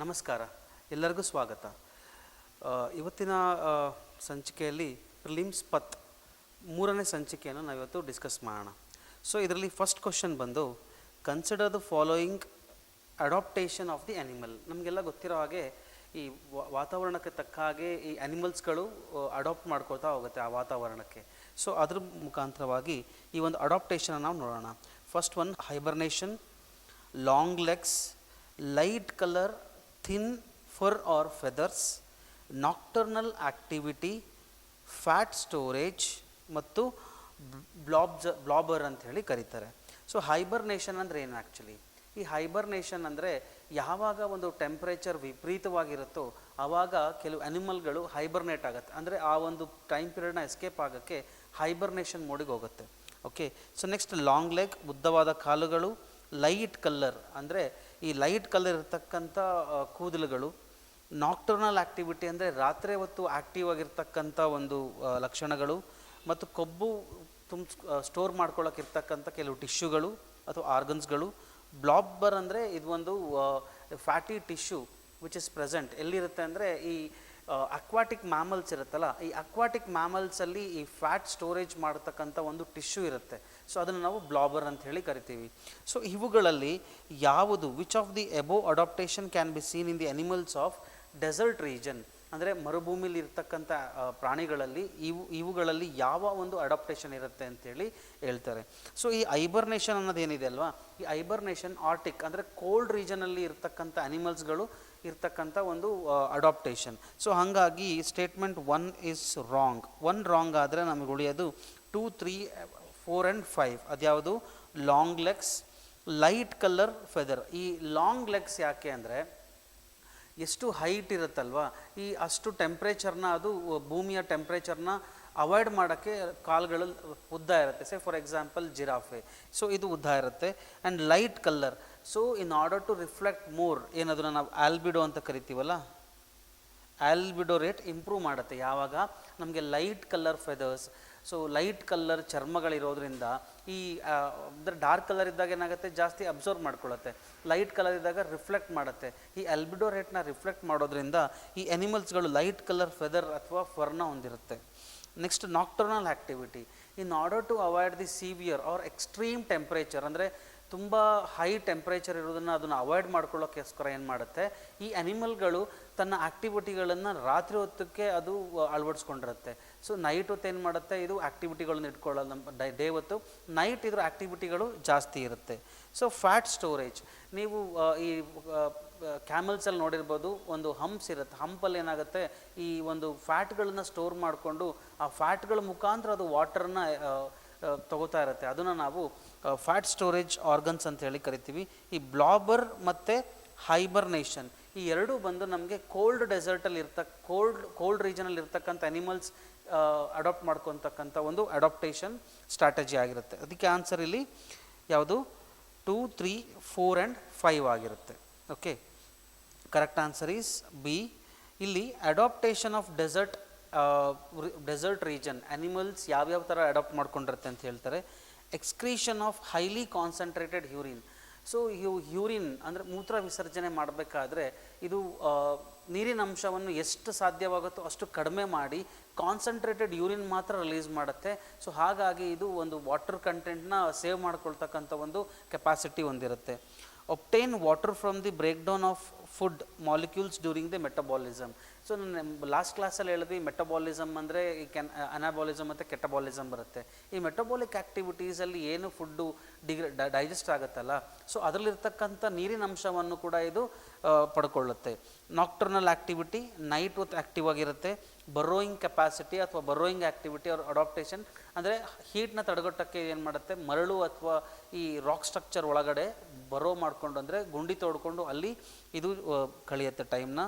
ನಮಸ್ಕಾರ. ಎಲ್ಲರಿಗೂ ಸ್ವಾಗತ. ಇವತ್ತಿನ ಸಂಚಿಕೆಯಲ್ಲಿ ಪ್ರಿಲಿಮ್ಸ್ ಪತ್ ಮೂರನೇ ಸಂಚಿಕೆಯನ್ನು ನಾವಿವತ್ತು ಡಿಸ್ಕಸ್ ಮಾಡೋಣ. ಸೊ ಇದರಲ್ಲಿ ಫಸ್ಟ್ ಕ್ವಶನ್ ಬಂದು consider the following adaptation of the animal ನಮಗೆಲ್ಲ ಗೊತ್ತಿರೋ ಹಾಗೆ ಈ ವಾತಾವರಣಕ್ಕೆ ತಕ್ಕ ಹಾಗೆ ಈ ಆ್ಯನಿಮಲ್ಸ್ಗಳು ಅಡಾಪ್ಟ್ ಮಾಡ್ಕೊಳ್ತಾ ಹೋಗುತ್ತೆ ಆ ವಾತಾವರಣಕ್ಕೆ. ಸೊ ಅದ್ರ ಮುಖಾಂತರವಾಗಿ ಈ ಒಂದು ಅಡಾಪ್ಟೇಷನ್ ನಾವು ನೋಡೋಣ. First one hibernation long legs light colour thin fur or feathers, nocturnal activity, fat storage ಮತ್ತು ಬ್ಲಾಬ್ಜ ಬ್ಲಾಬರ್ ಅಂತ ಹೇಳಿ ಕರೀತಾರೆ. ಸೊ ಹೈಬರ್ನೇಷನ್ ಅಂದರೆ ಏನು ಆ್ಯಕ್ಚುಲಿ ಈ ಹೈಬರ್ನೇಷನ್ ಅಂದರೆ ಯಾವಾಗ ಒಂದು ಟೆಂಪ್ರೇಚರ್ ವಿಪರೀತವಾಗಿರುತ್ತೋ ಆವಾಗ ಕೆಲವು ಅನಿಮಲ್ಗಳು ಹೈಬರ್ನೇಟ್ ಆಗುತ್ತೆ. ಅಂದರೆ ಆ ಒಂದು ಟೈಮ್ ಪೀರಿಯಡ್ನ ಎಸ್ಕೇಪ್ ಆಗೋಕ್ಕೆ ಹೈಬರ್ನೇಷನ್ ಮೋಡಿಗೆ ಹೋಗುತ್ತೆ. Okay so next long leg ಉದ್ದವಾದ ಕಾಲುಗಳು ಲೈಟ್ ಕಲ್ಲರ್, ಅಂದರೆ ಈ ಲೈಟ್ ಕಲರ್ ಇರತಕ್ಕಂಥ ಕೂದಲುಗಳು ನಾಕ್ಟರ್ನಲ್ ಆ್ಯಕ್ಟಿವಿಟಿ ಅಂದರೆ ರಾತ್ರಿ ಹೊತ್ತು ಆ್ಯಕ್ಟಿವ್ ಆಗಿರ್ತಕ್ಕಂಥ ಒಂದು ಲಕ್ಷಣಗಳು, ಮತ್ತು ಕೊಬ್ಬು ತುಂಬ ಸ್ಟೋರ್ ಮಾಡ್ಕೊಳ್ಳೋಕೆ ಇರ್ತಕ್ಕಂಥ ಕೆಲವು ಟಿಶ್ಯೂಗಳು ಅಥವಾ ಆರ್ಗನ್ಸ್ಗಳು ಬ್ಲಾಬ್ಬರ್ ಅಂದರೆ ಇದು ಒಂದು fatty tissue which is present ಎಲ್ಲಿರುತ್ತೆ ಅಂದರೆ ಈ ಅಕ್ವಾಟಿಕ್ ಮ್ಯಾಮಲ್ಸ್ ಇರುತ್ತಲ್ಲ, ಈ ಅಕ್ವಾಟಿಕ್ ಮ್ಯಾಮಲ್ಸಲ್ಲಿ ಈ ಫ್ಯಾಟ್ ಸ್ಟೋರೇಜ್ ಮಾಡತಕ್ಕಂಥ ಒಂದು ಟಿಶ್ಯೂ ಇರುತ್ತೆ. ಸೊ ಅದನ್ನು ನಾವು ಬ್ಲಾಬರ್ ಅಂತ ಹೇಳಿ ಕರಿತೀವಿ. ಸೊ ಇವುಗಳಲ್ಲಿ ಯಾವುದು which of the above adaptation can be seen in the animals of desert region ಅಂದರೆ ಮರುಭೂಮಿಲಿ ಇರ್ತಕ್ಕಂಥ ಪ್ರಾಣಿಗಳಲ್ಲಿ ಇವು, ಇವುಗಳಲ್ಲಿ ಯಾವ ಒಂದು ಅಡಾಪ್ಟೇಷನ್ ಇರುತ್ತೆ ಅಂತೇಳಿ ಹೇಳ್ತಾರೆ. ಸೊ ಈ ಐಬರ್ನೇಷನ್ ಅನ್ನೋದೇನಿದೆ ಅಲ್ವಾ? ಈ ಐಬರ್ನೇಷನ್ ಆರ್ಟಿಕ್ ಅಂದರೆ ಕೋಲ್ಡ್ ರೀಜನಲ್ಲಿ ಇರ್ತಕ್ಕಂಥ ಅನಿಮಲ್ಸ್ಗಳು ಇರ್ತಕ್ಕಂಥ ಒಂದು ಅಡಾಪ್ಟೇಷನ್ ಸೊ ಹಾಗಾಗಿ statement one is wrong one wrong ಆದರೆ ನಮಗೆ ಉಳಿಯೋದು two three four and five ಅದ್ಯಾವುದು? Long legs light colour feather ಈ ಲಾಂಗ್ ಲೆಗ್ಸ್ ಯಾಕೆ ಅಂದರೆ, ಎಷ್ಟು ಹೈಟ್ ಇರುತ್ತಲ್ವ? ಈ ಅಷ್ಟು ಟೆಂಪ್ರೇಚರ್ನ ಅದು ಭೂಮಿಯ ಟೆಂಪ್ರೇಚರ್ನ ಅವಾಯ್ಡ್ ಮಾಡೋಕ್ಕೆ ಕಾಲುಗಳು ಉದ್ದ ಇರುತ್ತೆ. Say for example giraffe so ಇದು ಉದ್ದ ಇರುತ್ತೆ. And light colour so in order to reflect more ಏನದನ್ನು ನಾವು ಆಲ್ಬಿಡೋ ಅಂತ ಕರಿತೀವಲ್ಲ? ಆಲ್ಬಿಡೋ ರೇಟ್ ಇಂಪ್ರೂವ್ ಮಾಡುತ್ತೆ. ಯಾವಾಗ? ನಮಗೆ light colour feathers so light colour ಚರ್ಮಗಳಿರೋದ್ರಿಂದ ಈ ಅಂದರೆ ಡಾರ್ಕ್ ಕಲರ್ ಇದ್ದಾಗ ಏನಾಗುತ್ತೆ? ಜಾಸ್ತಿ ಅಬ್ಸರ್ವ್ ಮಾಡ್ಕೊಳ್ಳುತ್ತೆ. ಲೈಟ್ ಕಲರ್ ಇದ್ದಾಗ ರಿಫ್ಲೆಕ್ಟ್ ಮಾಡುತ್ತೆ. ಈ ಅಲ್ಬಿಡೋ ರೇಟ್ನ ರಿಫ್ಲೆಕ್ಟ್ ಮಾಡೋದ್ರಿಂದ ಈ ಅನಿಮಲ್ಸ್ಗಳು ಲೈಟ್ ಕಲರ್ ಫೆದರ್ ಅಥವಾ ಫರ್ನ ಹೊಂದಿರುತ್ತೆ. Next nocturnal activity in order to avoid the severe or extreme temperature ಅಂದರೆ ತುಂಬ ಹೈ ಟೆಂಪ್ರೇಚರ್ ಇರೋದನ್ನು ಅದನ್ನು ಅವಾಯ್ಡ್ ಮಾಡ್ಕೊಳ್ಳೋಕ್ಕೋಸ್ಕರ ಏನು ಮಾಡುತ್ತೆ? ಈ ಅನಿಮಲ್ಗಳು ತನ್ನ ಆ್ಯಕ್ಟಿವಿಟಿಗಳನ್ನು ರಾತ್ರಿ ಹೊತ್ತಕ್ಕೆ ಅದು ಅಳವಡಿಸ್ಕೊಂಡಿರುತ್ತೆ. ಸೊ ನೈಟ್ ಹೊತ್ತು ಏನು ಮಾಡುತ್ತೆ? ಇದು ಆ್ಯಕ್ಟಿವಿಟಿಗಳನ್ನ ಇಟ್ಕೊಳ್ಳೋಲ್ಲ ಡೈ ಡೇ ಹೊತ್ತು. ನೈಟ್ ಇದ್ರ ಆ್ಯಕ್ಟಿವಿಟಿಗಳು ಜಾಸ್ತಿ ಇರುತ್ತೆ. ಸೊ ಫ್ಯಾಟ್ ಸ್ಟೋರೇಜ್ ನೀವು ಈ ಕ್ಯಾಮಲ್ಸಲ್ಲಿ ನೋಡಿರ್ಬೋದು, ಒಂದು ಹಂಪ್ಸ್ ಇರುತ್ತೆ. ಹಂಪಲ್ಲಿ ಏನಾಗುತ್ತೆ? ಈ ಒಂದು ಫ್ಯಾಟ್ಗಳನ್ನ ಸ್ಟೋರ್ ಮಾಡಿಕೊಂಡು, ಆ ಫ್ಯಾಟ್ಗಳ ಮುಖಾಂತರ ಅದು ವಾಟರನ್ನು ತಗೋತಾ ಇರುತ್ತೆ. ಅದನ್ನು ನಾವು ಫ್ಯಾಟ್ ಸ್ಟೋರೇಜ್ ಆರ್ಗನ್ಸ್ ಅಂತ ಹೇಳಿ ಕರಿತೀವಿ. ಈ ಬ್ಲಾಬರ್ ಮತ್ತು ಹೈಬರ್ನೇಷನ್ ಈ ಎರಡೂ ಬಂದು ನಮಗೆ ಕೋಲ್ಡ್ ಡೆಸರ್ಟಲ್ಲಿ ಇರ್ತ ಕೋಲ್ಡ್ ಕೋಲ್ಡ್ ರೀಜನಲ್ಲಿ ಇರ್ತಕ್ಕಂಥ ಅನಿಮಲ್ಸ್ ಅಡಾಪ್ಟ್ ಮಾಡ್ಕೊತಕ್ಕಂಥ ಒಂದು ಅಡಾಪ್ಟೇಷನ್ ಸ್ಟ್ರಾಟಜಿ ಆಗಿರುತ್ತೆ. ಅದಕ್ಕೆ ಆನ್ಸರ್ ಇಲ್ಲಿ ಯಾವುದು? Two three four and five ಆಗಿರುತ್ತೆ. Okay correct answer is B ಇಲ್ಲಿ adaptation of desert desert region animals ಯಾವ್ಯಾವ ಥರ ಅಡಾಪ್ಟ್ ಮಾಡ್ಕೊಂಡಿರುತ್ತೆ ಅಂತ ಹೇಳ್ತಾರೆ. Excretion of highly concentrated urine so ಇವು ಯೂರಿನ್ ಅಂದರೆ ಮೂತ್ರ ವಿಸರ್ಜನೆ ಮಾಡಬೇಕಾದ್ರೆ ಇದು ನೀರಿನ ಅಂಶವನ್ನು ಎಷ್ಟು ಸಾಧ್ಯವಾಗುತ್ತೋ ಅಷ್ಟು ಕಡಿಮೆ ಮಾಡಿ ಕಾನ್ಸಂಟ್ರೇಟೆಡ್ ಯೂರಿನ್ ಮಾತ್ರ ರಿಲೀಸ್ ಮಾಡುತ್ತೆ. ಸೊ ಹಾಗಾಗಿ ಇದು ಒಂದು ವಾಟರ್ ಕಂಟೆಂಟ್ನ ಸೇವ್ ಮಾಡ್ಕೊಳ್ತಕ್ಕಂಥ ಒಂದು ಕೆಪಾಸಿಟಿ ಹೊಂದಿರುತ್ತೆ. Obtain water from the break down of food molecules during the metabolism so ನಾನು ಲಾಸ್ಟ್ ಕ್ಲಾಸಲ್ಲಿ ಹೇಳಿದ್ವಿ ಮೆಟಬಾಲಿಸಮ್ ಅಂದರೆ ಈ ಕೆನ್ ಅನಾಬಾಲಿಸಮ್ ಮತ್ತು ಕೆಟಬಾಲಿಸಮ್ ಬರುತ್ತೆ. ಈ ಮೆಟಬಾಲಿಕ್ ಆ್ಯಕ್ಟಿವಿಟೀಸಲ್ಲಿ ಏನು ಫುಡ್ಡು ಡಿಗ್ರ ಡೈಜೆಸ್ಟ್ ಆಗುತ್ತಲ್ಲ? ಸೊ ಅದರಲ್ಲಿರ್ತಕ್ಕಂಥ ನೀರಿನ ಅಂಶವನ್ನು ಕೂಡ ಇದು ಪಡ್ಕೊಳ್ಳುತ್ತೆ. ನಾಕ್ಟರ್ನಲ್ ಆ್ಯಕ್ಟಿವಿಟಿ ನೈಟ್ ಹೊತ್ತು ಆ್ಯಕ್ಟಿವ್ ಆಗಿರುತ್ತೆ. ಬರೋಯಿಂಗ್ ಕೆಪಾಸಿಟಿ ಅಥವಾ ಬರೋಯಿಂಗ್ ಆ್ಯಕ್ಟಿವಿಟಿ ಅವ್ರ ಅಡಾಪ್ಟೇಷನ್ ಅಂದರೆ ಹೀಟ್ನ ತಡೆಗಟ್ಟಕ್ಕೆ ಏನು ಮಾಡುತ್ತೆ? ಮರಳು ಅಥವಾ ಈ ರಾಕ್ ಸ್ಟ್ರಕ್ಚರ್ ಒಳಗಡೆ ಬರೋ ಮಾಡಿಕೊಂಡು ಅಂದರೆ ಗುಂಡಿ ತೋಡ್ಕೊಂಡು ಅಲ್ಲಿ ಇದು ಕಳೆಯುತ್ತೆ ಟೈಮ್ನ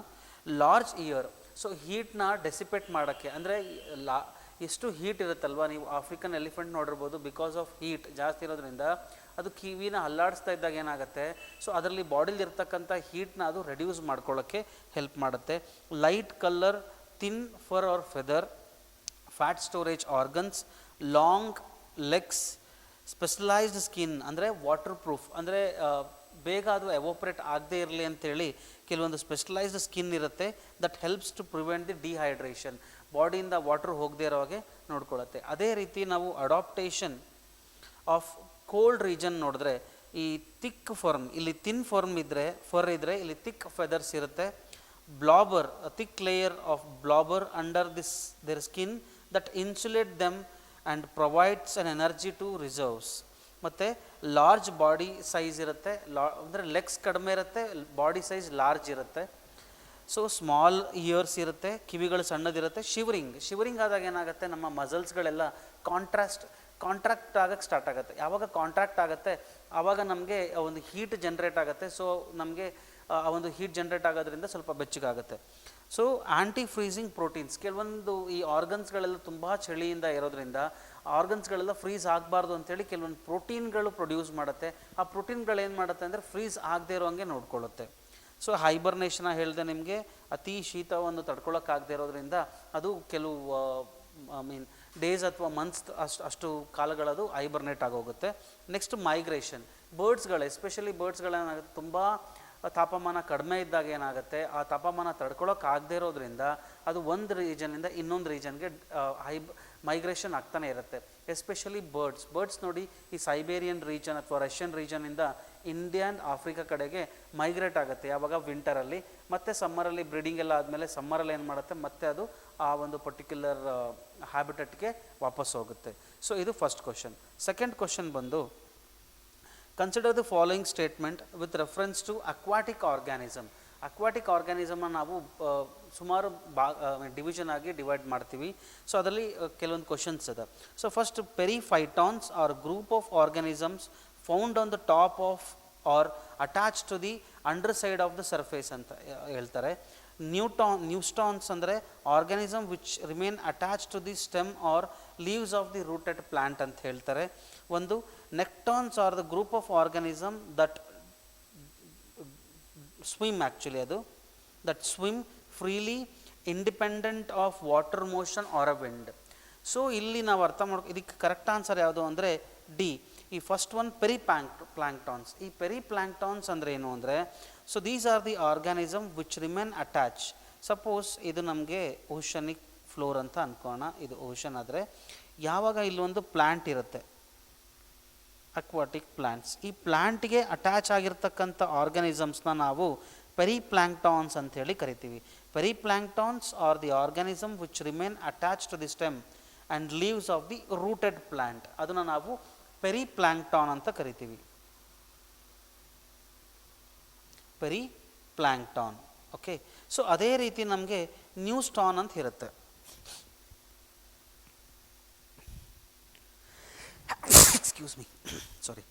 ಲಾರ್ಜ್ ಇಯರ್ ಸೊ ಹೀಟ್ನ ಡೆಸಿಪೇಟ್ ಮಾಡೋಕ್ಕೆ, ಅಂದರೆ ಲಾ, ಎಷ್ಟು ಹೀಟ್ ಇರುತ್ತಲ್ವ? ನೀವು ಆಫ್ರಿಕನ್ ಎಲಿಫೆಂಟ್ ನೋಡಿರ್ಬೋದು ಬಿಕಾಸ್ ಆಫ್ ಹೀಟ್ ಜಾಸ್ತಿ ಇರೋದ್ರಿಂದ ಅದು ಕಿವಿನ ಅಲ್ಲಾಡಿಸ್ತಾ ಇದ್ದಾಗ ಏನಾಗುತ್ತೆ? ಸೊ ಅದರಲ್ಲಿ ಬಾಡಿಲಿ ಇರ್ತಕ್ಕಂಥ ಹೀಟ್ನ ಅದು ರೆಡ್ಯೂಸ್ ಮಾಡ್ಕೊಳ್ಳೋಕ್ಕೆ ಹೆಲ್ಪ್ ಮಾಡುತ್ತೆ. Light colour thin fur or feather fat storage organs long legs specialised skin ಅಂದರೆ ವಾಟರ್ ಪ್ರೂಫ್ ಅಂದರೆ ಬೇಗ ಅದು ಎವೋಪ್ರೇಟ್ ಆಗದೇ ಇರಲಿ ಅಂತೇಳಿ ಕೆಲವೊಂದು ಸ್ಪೆಷಲೈಸ್ಡ್ ಸ್ಕಿನ್ ಇರುತ್ತೆ that helps to prevent the dehydration ಬಾಡಿಯಿಂದ water ಹೋಗದೇ ಇರೋ ಹಾಗೆ ನೋಡ್ಕೊಳ್ಳುತ್ತೆ. ಅದೇ ರೀತಿ ನಾವು ಅಡಾಪ್ಟೇಷನ್ ಆಫ್ ಕೋಲ್ಡ್ ರೀಜನ್ ನೋಡಿದ್ರೆ ಈ ತಿಕ್ ಫರ್ಮ್ ಇಲ್ಲಿ ತಿನ್ ಫರ್ಮ್ ಇದ್ದರೆ ಫರ್ ಇದ್ದರೆ ಇಲ್ಲಿ ತಿಕ್ ಫೆದರ್ಸ್ ಇರುತ್ತೆ. Blubber thick layer of blubber under this their skin that insulate them and provides an energy to reserves ಮತ್ತು ಲಾರ್ಜ್ ಬಾಡಿ ಸೈಜ್ ಇರುತ್ತೆ ಲಾ ಅಂದರೆ ಲೆಗ್ಸ್ ಕಡಿಮೆ ಇರುತ್ತೆ ಬಾಡಿ ಸೈಜ್ ಲಾರ್ಜ್ ಇರುತ್ತೆ. ಸೊ ಸ್ಮಾಲ್ ಇಯರ್ಸ್ ಇರುತ್ತೆ, ಕಿವಿಗಳು ಸಣ್ಣದಿರುತ್ತೆ ಶಿವರಿಂಗ್ ಶಿವರಿಂಗ್ ಆದಾಗ ಏನಾಗುತ್ತೆ, ನಮ್ಮ ಮಸಲ್ಸ್ಗಳೆಲ್ಲ ಕಾಂಟ್ರಾಸ್ಟ್ ಕಾಂಟ್ರಾಕ್ಟ್ ಆಗಕ್ಕೆ ಸ್ಟಾರ್ಟ್ ಆಗುತ್ತೆ. ಯಾವಾಗ ಕಾಂಟ್ರಾಕ್ಟ್ ಆಗುತ್ತೆ, ಆವಾಗ ನಮಗೆ ಒಂದು ಹೀಟ್ ಜನ್ರೇಟ್ ಆಗುತ್ತೆ. ಸೊ ನಮಗೆ, ಆ ಒಂದು ಹೀಟ್ ಜನ್ರೇಟ್ ಆಗೋದ್ರಿಂದ ಸ್ವಲ್ಪ ಬೆಚ್ಚಗಾಗುತ್ತೆ. ಸೊ ಆ್ಯಂಟಿ ಫ್ರೀಸಿಂಗ್ ಪ್ರೋಟೀನ್ಸ್ ಕೆಲವೊಂದು ಈ ಆರ್ಗನ್ಸ್ಗಳೆಲ್ಲ ತುಂಬ ಚಳಿಯಿಂದ ಇರೋದ್ರಿಂದ ಆರ್ಗನ್ಸ್ಗಳೆಲ್ಲ ಫ್ರೀಸ್ ಆಗಬಾರ್ದು ಅಂತೇಳಿ ಕೆಲವೊಂದು ಪ್ರೋಟೀನ್ಗಳು ಪ್ರೊಡ್ಯೂಸ್ ಮಾಡುತ್ತೆ. ಆ ಪ್ರೋಟೀನ್ಗಳು ಏನು ಮಾಡುತ್ತೆ ಅಂದರೆ ಫ್ರೀಸ್ ಆಗದೆ ಇರೋಂಗೆ ನೋಡ್ಕೊಳ್ಳುತ್ತೆ. ಸೊ ಹೈಬರ್ನೇಷನ ಹೇಳಿದೆ ನಿಮಗೆ, ಅತಿ ಶೀತವನ್ನು ತಡ್ಕೊಳ್ಳೋಕ್ಕಾಗದೇ ಇರೋದ್ರಿಂದ ಅದು ಕೆಲವು ಐ ಮೀನ್ ಡೇಸ್ ಅಥವಾ ಮಂತ್ಸ್ ಅಷ್ಟು ಅಷ್ಟು ಕಾಲಗಳದು ಐಬರ್ನೇಟ್ ಆಗೋಗುತ್ತೆ. ನೆಕ್ಸ್ಟ್ ಮೈಗ್ರೇಷನ್ ಬರ್ಡ್ಸ್ಗಳು ಎಸ್ಪೆಷಲಿ ಬರ್ಡ್ಸ್ಗಳೇನಾಗುತ್ತೆ ತುಂಬ ತಾಪಮಾನ ಕಡಿಮೆ ಇದ್ದಾಗ ಏನಾಗುತ್ತೆ? ಆ ತಾಪಮಾನ ತಡ್ಕೊಳ್ಳೋಕ್ಕಾಗದೇ ಇರೋದ್ರಿಂದ ಅದು ಒಂದು ರೀಜನಿಂದ ಇನ್ನೊಂದು ರೀಜನ್ಗೆ ಹೈ ಮೈಗ್ರೇಷನ್ ಆಗ್ತಾನೆ ಇರುತ್ತೆ. ಎಸ್ಪೆಷಲಿ ಬರ್ಡ್ಸ್ ಬರ್ಡ್ಸ್ ನೋಡಿ ಈ ಸೈಬೇರಿಯನ್ ರೀಜನ್ ಅಥವಾ ರಷ್ಯನ್ ರೀಜನಿಂದ ಇಂಡಿಯನ್ ಆಫ್ರಿಕಾ ಕಡೆಗೆ ಮೈಗ್ರೇಟ್ ಆಗುತ್ತೆ. ಯಾವಾಗ? ವಿಂಟರಲ್ಲಿ ಮತ್ತೆ ಸಮ್ಮರಲ್ಲಿ ಬ್ರೀಡಿಂಗ್ ಎಲ್ಲ ಆದಮೇಲೆ ಸಮ್ಮರಲ್ಲಿ ಏನು ಮಾಡುತ್ತೆ? ಮತ್ತೆ ಅದು ಆ ಒಂದು ಪರ್ಟಿಕ್ಯುಲರ್ ಹ್ಯಾಬಿಟೆಟ್ಗೆ ವಾಪಸ್ ಹೋಗುತ್ತೆ. ಸೊ ಇದು ಫಸ್ಟ್ ಕ್ವಶನ್ ಸೆಕೆಂಡ್ ಕ್ವಶನ್ ಬಂದು consider the following statement with reference to aquatic organism aquatic ಆರ್ಗ್ಯಾನಿಸಮನ್ನು ನಾವು ಸುಮಾರು ಬಾ ಡಿವಿಷನ್ ಆಗಿ ಡಿವೈಡ್ ಮಾಡ್ತೀವಿ. ಸೊ ಅದರಲ್ಲಿ ಕೆಲವೊಂದು ಕ್ವಶನ್ಸ್ ಇದೆ. So first periphytons are group of organisms found on the top of or attach to the underside of the surface ಅಂತ ಹೇಳ್ತಾರೆ. ನ್ಯೂಟಾನ್ ನ್ಯೂಸ್ಟಾನ್ಸ್ ಅಂದರೆ organism which remain attach to the stem or leaves of the rooted plant ಅಂತ ಹೇಳ್ತಾರೆ. ಒಂದು nektons are the group of organism that swim actually ಅದು that swim freely independent of water motion or a wind so ಇಲ್ಲಿ ನಾವು ಅರ್ಥ ಮಾಡ್ಕೊ, ಇದಕ್ಕೆ correct answer ಯಾವುದು ಅಂದರೆ ಡಿ ಈ first one periplanktons ಈ ಪೆರಿ ಪ್ಲಾಂಕ್ಟಾನ್ಸ್ ಅಂದರೆ ಏನು ಅಂದರೆ so these are the organism which remain attach suppose ಇದು ನಮಗೆ ಓಷನಿಕ್ ಫ್ಲೋರ್ ಅಂತ ಅನ್ಕೋಣ. ಇದು ಓಷನ್ ಆದರೆ, ಯಾವಾಗ ಇಲ್ಲೊಂದು ಪ್ಲ್ಯಾಂಟ್ ಇರುತ್ತೆ. ಅಕ್ವಾಟಿಕ್ ಪ್ಲಾಂಟ್ಸ್ ಈ ಪ್ಲಾಂಟ್ಗೆ ಅಟ್ಯಾಚ್ ಆಗಿರ್ತಕ್ಕಂಥ ಆರ್ಗನಿಸಮ್ಸ್ನ ನಾವು ಪೆರಿಪ್ಲ್ಯಾಂಕ್ಟಾನ್ಸ್ ಅಂತ ಹೇಳಿ ಕರಿತೀವಿ. Periplanktons are the organism which remain attach to the stem and leaves of the rooted plant ಅದನ್ನು ನಾವು ಪೆರಿಪ್ಲಾಂಕ್ಟಾನ್ ಅಂತ ಕರಿತೀವಿ. ಪೆರಿ ಪ್ಲಾಂಕ್ಟಾನ್ ಓಕೆ ಸೊ ಅದೇ ರೀತಿ ನಮಗೆ ನ್ಯೂಸ್ಟಾನ್ ಅಂತ ಇರುತ್ತೆ. ಎಕ್ಸ್ಕ್ಯೂಸ್ ಮಿ ಸಾರಿ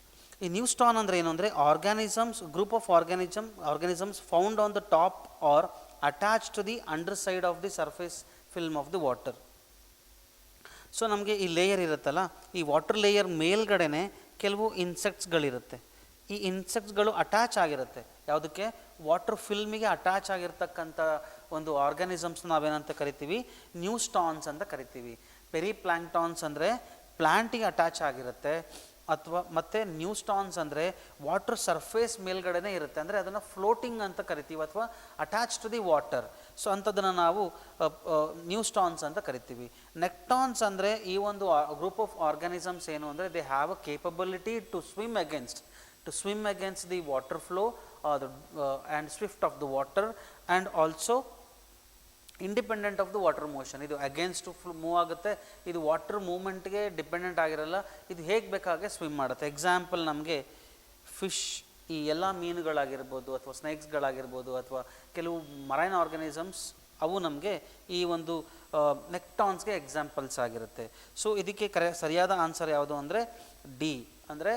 ಈ ನ್ಯೂಸ್ಟಾನ್ ಅಂದರೆ ಏನು ಅಂದರೆ organisms group of organism organisms found on the top or attach to the underside of the surface film of the water so ನಮಗೆ ಈ ಲೇಯರ್ ಇರುತ್ತಲ್ಲ, ಈ ವಾಟರ್ ಲೇಯರ್ ಮೇಲ್ಗಡೆನೆ ಕೆಲವು ಇನ್ಸೆಕ್ಟ್ಸ್ಗಳಿರುತ್ತೆ ಈ ಇನ್ಸೆಕ್ಟ್ಸ್ಗಳು ಅಟ್ಯಾಚ್ ಆಗಿರುತ್ತೆ. ಯಾವುದಕ್ಕೆ? ವಾಟರ್ ಫಿಲ್ಮಿಗೆ ಅಟ್ಯಾಚ್ ಆಗಿರ್ತಕ್ಕಂಥ ಒಂದು ಆರ್ಗ್ಯಾನಿಸಮ್ಸ್ ನಾವೇನಂತ ಕರಿತೀವಿ? ನ್ಯೂಸ್ಟಾನ್ಸ್ ಅಂತ ಕರಿತೀವಿ. ಪೆರಿ ಪ್ಲಾಂಕ್ಟಾನ್ಸ್ ಅಂದರೆ ಪ್ಲ್ಯಾಂಟಿಗೆ ಅಟ್ಯಾಚ್ ಆಗಿರುತ್ತೆ ಅಥವಾ ಮತ್ತು ನ್ಯೂಸ್ಟಾನ್ಸ್ ಅಂದರೆ ವಾಟರ್ ಸರ್ಫೇಸ್ ಮೇಲ್ಗಡೆನೇ ಇರುತ್ತೆ. ಅಂದರೆ ಅದನ್ನು ಫ್ಲೋಟಿಂಗ್ ಅಂತ ಕರಿತೀವಿ ಅಥವಾ attach to the water. So ಅಂಥದ್ದನ್ನು ನಾವು ನ್ಯೂಸ್ಟಾನ್ಸ್ ಅಂತ ಕರಿತೀವಿ. ನೆಕ್ಟಾನ್ಸ್ ಅಂದರೆ ಈ ಒಂದು ಗ್ರೂಪ್ ಆಫ್ ಆರ್ಗನಿಸಮ್ಸ್ ಏನು ಅಂದರೆ they have a capability to swim against to swim against the water flow and swift of the water and also independent of the water motion ಇದು ಅಗೇನ್ಸ್ಟ್ ಮೂವ್ ಆಗುತ್ತೆ. ಇದು ವಾಟರ್ ಮೂವ್ಮೆಂಟ್ಗೆ dependent ಆಗಿರಲ್ಲ. ಇದು ಹೇಗೆ ಬೇಕಾಗೆ ಸ್ವಿಮ್ ಮಾಡುತ್ತೆ. ಎಕ್ಸಾಂಪಲ್ ನಮಗೆ ಫಿಶ್ ಈ ಎಲ್ಲ ಮೀನುಗಳಾಗಿರ್ಬೋದು ಅಥವಾ ಸ್ನೇಕ್ಸ್ಗಳಾಗಿರ್ಬೋದು ಅಥವಾ ಕೆಲವು ಮರೈನ್ ಆರ್ಗನಿಸಮ್ಸ್ ಅವು ನಮಗೆ ಈ ಒಂದು ನೆಕ್ಟಾನ್ಸ್ಗೆ ಎಕ್ಸಾಂಪಲ್ಸ್ ಆಗಿರುತ್ತೆ. ಸೊ ಇದಕ್ಕೆ ಕರೆ, ಸರಿಯಾದ ಆನ್ಸರ್ ಯಾವುದು ಅಂದರೆ ಡಿ ಅಂದರೆ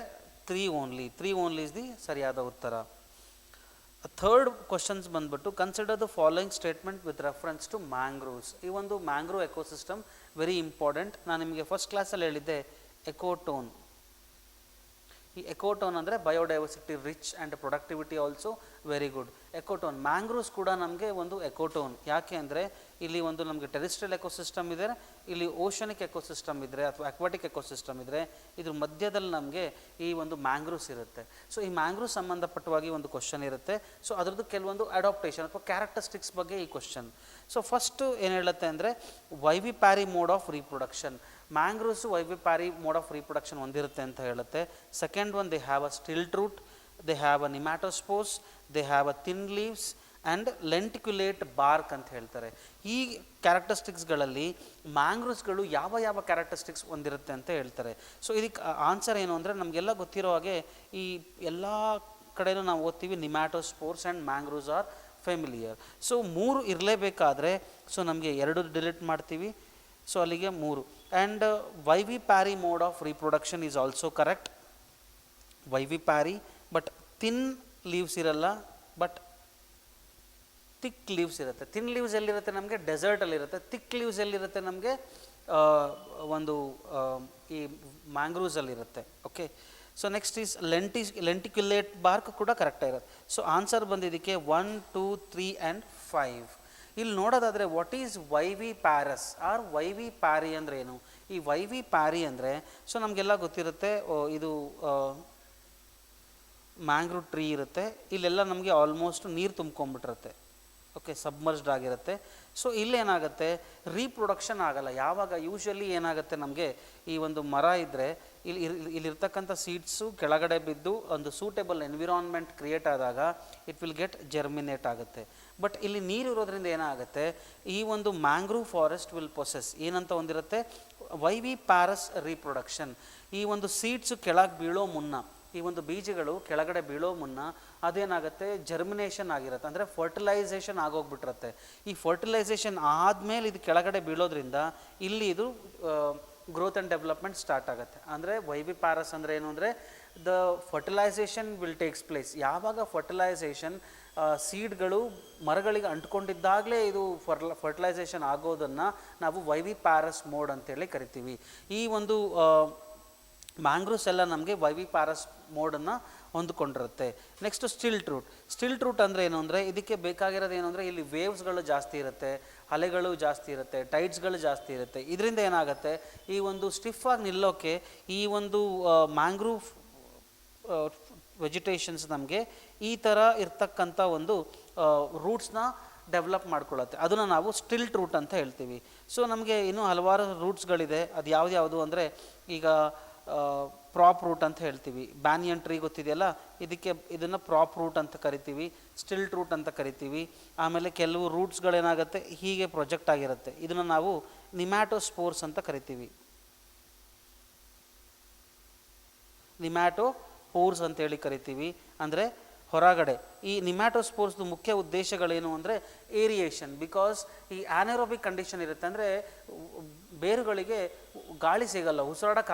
three only three only is the ಸರಿಯಾದ ಉತ್ತರ. ಥರ್ಡ್ ಕ್ವಶನ್ಸ್ ಬಂದ್ಬಿಟ್ಟು consider the following statement with reference to mangroves ಈ ಒಂದು ಮ್ಯಾಂಗ್ರೋ ಎಕೋಸಿಸ್ಟಮ್ ವೆರಿ ಇಂಪಾರ್ಟೆಂಟ್ ನಾನು ನಿಮಗೆ ಫಸ್ಟ್ ಕ್ಲಾಸಲ್ಲಿ ಹೇಳಿದ್ದೆ ಎಕೋಟೋನ್ ಈ ಎಕೋಟೋನ್ ಅಂದರೆ biodiversity rich and productivity also very good ecotone mangroves ಕೂಡ ನಮಗೆ ಒಂದು ಎಕೋಟೋನ್ ಯಾಕೆ ಅಂದರೆ, ಇಲ್ಲಿ ಒಂದು ನಮಗೆ ಟೆರಿಸ್ಟ್ರಿಯಲ್ ಎಕೋಸಿಸ್ಟಮ್ ಇದೆ, ಇಲ್ಲಿ ಓಷನಿಕ್ ಎಕೋಸಿಸ್ಟಮ್ ಇದ್ದರೆ ಅಥವಾ ಅಕ್ವಾಟಿಕ್ ಎಕೋಸಿಸ್ಟಮ್ ಇದ್ದರೆ ಇದ್ರ ಮಧ್ಯದಲ್ಲಿ ನಮಗೆ ಈ ಒಂದು ಮ್ಯಾಂಗ್ರೂವ್ಸ್ ಇರುತ್ತೆ. ಸೊ ಈ ಮ್ಯಾಂಗ್ರೋವ್ ಸಂಬಂಧಪಟ್ಟವಾಗಿ ಒಂದು ಕ್ವಶನ್ ಇರುತ್ತೆ. ಸೊ ಅದರದ್ದು ಕೆಲವೊಂದು ಅಡಾಪ್ಟೇಷನ್ ಅಥವಾ ಕ್ಯಾರೆಕ್ಟರಿಸ್ಟಿಕ್ಸ್ ಬಗ್ಗೆ ಈ ಕ್ವಶನ್ ಸೊ ಫಸ್ಟು ಏನು ಹೇಳುತ್ತೆ ಅಂದರೆ vivipary mode of reproduction mangroves vivipary mode of reproduction ಹೊಂದಿರುತ್ತೆ ಅಂತ ಹೇಳುತ್ತೆ. Second one they have a stilt root they have a pneumatophores they have a thin leaves and ಲೆಂಟಿಕ್ಯುಲೇಟ್ bark ಅಂತ ಹೇಳ್ತಾರೆ. ಈ ಕ್ಯಾರೆಕ್ಟರಿಸ್ಟಿಕ್ಸ್ಗಳಲ್ಲಿ ಮ್ಯಾಂಗ್ರೂವ್ಸ್ಗಳು ಯಾವ ಯಾವ ಕ್ಯಾರೆಕ್ಟರಿಸ್ಟಿಕ್ಸ್ ಹೊಂದಿರುತ್ತೆ ಅಂತ ಹೇಳ್ತಾರೆ. ಸೊ ಇದಕ್ಕೆ ಆನ್ಸರ್ ಏನು ಅಂದರೆ ನಮಗೆಲ್ಲ ಗೊತ್ತಿರೋ ಹಾಗೆ ಈ ಎಲ್ಲ ಕಡೆಯೂ ನಾವು ಓದ್ತೀವಿ pneumatophores and mangroves are familiar so ಮೂರು ಇರಲೇಬೇಕಾದ್ರೆ ಸೊ ನಮಗೆ ಎರಡು ಡಿಲೀಟ್ ಮಾಡ್ತೀವಿ. ಸೊ ಅಲ್ಲಿಗೆ ಮೂರು. And vivipary mode of reproduction is also correct vivipary but thin leaves ಇರಲ್ಲ ಬಟ್ ತಿಕ್ ಲೀವ್ಸ್ ಇರುತ್ತೆ. ತಿನ್ ಲೀವ್ಸ್ ಎಲ್ಲಿರುತ್ತೆ ನಮಗೆ? ಡೆಸರ್ಟಲ್ಲಿರುತ್ತೆ ತಿಕ್ ಲೀವ್ಸ್ ಎಲ್ಲಿರುತ್ತೆ ನಮಗೆ? ಒಂದು ಈ ಮ್ಯಾಂಗ್ರೂವ್ಸಲ್ಲಿರುತ್ತೆ okay so next is ಲೆಂಟಿ lenticulate bark ಕೂಡ ಕರೆಕ್ಟಾಗಿರುತ್ತೆ ಸೊ ಆನ್ಸರ್ ಬಂದಿದ್ದಕ್ಕೆ one two three and five ಇಲ್ಲಿ ನೋಡೋದಾದರೆ what is viviparous or vivipary ಅಂದರೆ ಏನು? ಈ ವೈ ವಿ ಪ್ಯಾರಿ ಅಂದರೆ ಸೊ ನಮಗೆಲ್ಲ ಗೊತ್ತಿರುತ್ತೆ ಇದು ಆ, ಮ್ಯಾಂಗ್ರೂವ್ ಟ್ರೀ ಇರುತ್ತೆ. ಇಲ್ಲೆಲ್ಲ ನಮಗೆ ಆಲ್ಮೋಸ್ಟ್ ನೀರು ತುಂಬ್ಕೊಂಡ್ಬಿಟ್ಟಿರುತ್ತೆ. ಓಕೆ ಸಬ್ಮರ್ಜ್ಡ್ ಆಗಿರುತ್ತೆ. ಸೊ ಇಲ್ಲೇನಾಗುತ್ತೆ ರೀಪ್ರೊಡಕ್ಷನ್ ಆಗಲ್ಲ. ಯಾವಾಗ ಯೂಶ್ವಲಿ ಏನಾಗುತ್ತೆ ನಮಗೆ? ಈ ಒಂದು ಮರ ಇದ್ದರೆ ಇಲ್ಲಿ ಇಲ್ಲಿ ಇಲ್ಲಿರ್ತಕ್ಕಂಥ ಸೀಡ್ಸು ಕೆಳಗಡೆ ಬಿದ್ದು ಒಂದು ಸೂಟೇಬಲ್ ಎನ್ವಿರಾನ್ಮೆಂಟ್ ಕ್ರಿಯೇಟ್ ಆದಾಗ ಇಟ್ ವಿಲ್ ಗೆಟ್ ಜರ್ಮಿನೇಟ್ ಆಗುತ್ತೆ. ಬಟ್ ಇಲ್ಲಿ ನೀರು ಇರೋದ್ರಿಂದ ಏನಾಗುತ್ತೆ? ಈ ಒಂದು ಮ್ಯಾಂಗ್ರೂವ್ ಫಾರೆಸ್ಟ್ ವಿಲ್ ಪ್ರೊಸೆಸ್ ಏನಂತ ಒಂದಿರುತ್ತೆ? ವೈ ವಿ ಪ್ಯಾರಸ್ ರೀಪ್ರೊಡಕ್ಷನ್ ಈ ಒಂದು ಸೀಡ್ಸು ಕೆಳಗೆ ಬೀಳೋ ಮುನ್ನ ಈ ಒಂದು ಬೀಜಗಳು ಕೆಳಗಡೆ ಬೀಳೋ ಮುನ್ನ ಅದೇನಾಗುತ್ತೆ? ಜರ್ಮಿನೇಷನ್ ಆಗಿರುತ್ತೆ. ಅಂದರೆ ಫರ್ಟಿಲೈಸೇಷನ್ ಆಗೋಗ್ಬಿಟ್ಟಿರುತ್ತೆ. ಈ ಫರ್ಟಿಲೈಸೇಷನ್ ಆದಮೇಲೆ ಇದು ಕೆಳಗಡೆ ಬೀಳೋದ್ರಿಂದ ಇಲ್ಲಿ ಇದು ಗ್ರೋತ್ ಆ್ಯಂಡ್ ಡೆವಲಪ್ಮೆಂಟ್ ಸ್ಟಾರ್ಟ್ ಆಗುತ್ತೆ. ಅಂದರೆ ವೈಬಿ ಪ್ಯಾರಸ್ ಅಂದರೆ ಏನು? ಅಂದರೆ the fertilisation will takes place ಯಾವಾಗ ಫರ್ಟಿಲೈಸೇಷನ್ ಸೀಡ್ಗಳು ಮರಗಳಿಗೆ ಅಂಟ್ಕೊಂಡಿದ್ದಾಗಲೇ ಇದು ಫರ್ಲ ಫರ್ಟಿಲೈಸೇಷನ್ ಆಗೋದನ್ನು ನಾವು ವೈವಿ ಪ್ಯಾರಸ್ ಮೋಡ್ ಅಂತೇಳಿ ಕರಿತೀವಿ. ಈ ಒಂದು ಮ್ಯಾಂಗ್ರೂವ್ಸ್ ಎಲ್ಲ ನಮಗೆ ವೈವಿ ಪ್ಯಾರಸ್ ಮೋಡನ್ನು ಹೊಂದ್ಕೊಂಡಿರುತ್ತೆ. Next stilt root stilt root ಅಂದರೆ ಏನು ಅಂದರೆ, ಇದಕ್ಕೆ ಬೇಕಾಗಿರೋದು ಏನು ಅಂದರೆ, ಇಲ್ಲಿ ವೇವ್ಸ್ಗಳು ಜಾಸ್ತಿ ಇರುತ್ತೆ, ಅಲೆಗಳು ಜಾಸ್ತಿ ಇರುತ್ತೆ ಟೈಡ್ಸ್ಗಳು ಜಾಸ್ತಿ ಇರುತ್ತೆ. ಇದರಿಂದ ಏನಾಗುತ್ತೆ, ಈ ಒಂದು ಸ್ಟಿಫಾಗಿ ನಿಲ್ಲೋಕ್ಕೆ ಈ ಒಂದು ಮ್ಯಾಂಗ್ರೂವ್ ವೆಜಿಟೇಷನ್ಸ್ ನಮಗೆ ಈ ಥರ ಇರ್ತಕ್ಕಂಥ ಒಂದು ರೂಟ್ಸ್ನ ಡೆವಲಪ್ ಮಾಡ್ಕೊಳ್ಳುತ್ತೆ. ಅದನ್ನು ನಾವು ಸ್ಟಿಲ್ಟ್ ರೂಟ್ ಅಂತ ಹೇಳ್ತೀವಿ. ಸೊ ನಮಗೆ ಇನ್ನೂ ಹಲವಾರು ರೂಟ್ಸ್ಗಳಿದೆ ಅದು ಯಾವ್ದು ಯಾವುದು ಅಂದರೆ, ಈಗ ಪ್ರಾಪ್ ರೂಟ್ ಅಂತ ಹೇಳ್ತೀವಿ. ಬ್ಯಾನಿಯನ್ ಟ್ರೀ ಗೊತ್ತಿದೆಯಲ್ಲ? ಇದಕ್ಕೆ ಇದನ್ನು ಪ್ರಾಪ್ ರೂಟ್ ಅಂತ ಕರಿತೀವಿ. ಸ್ಟಿಲ್ಟ್ ರೂಟ್ ಅಂತ ಕರಿತೀವಿ. ಆಮೇಲೆ ಕೆಲವು ರೂಟ್ಸ್ಗಳೇನಾಗುತ್ತೆ ಹೀಗೆ ಪ್ರೊಜೆಕ್ಟ್ ಆಗಿರುತ್ತೆ. ಇದನ್ನು ನಾವು ನಿಮ್ಯಾಟೋಸ್ಪೋರ್ಸ್ ಅಂತ ಕರಿತೀವಿ. ನಿಮ್ಯಾಟೋ ಪೋರ್ಸ್ ಅಂತೇಳಿ ಕರಿತೀವಿ. ಅಂದರೆ ಹೊರಗಡೆ. ಈ ನಿಮ್ಯಾಟೋಸ್ಪೋರ್ಸ್ದು ಮುಖ್ಯ ಉದ್ದೇಶಗಳೇನು ಅಂದರೆ ಏರಿಯೇಷನ್. ಬಿಕಾಸ್ ಈ ಆನೆರೋಬಿಕ್ ಕಂಡೀಷನ್ ಇರುತ್ತೆ ಅಂದರೆ ಬೇರುಗಳಿಗೆ ಗಾಳಿ ಸಿಗಲ್ಲ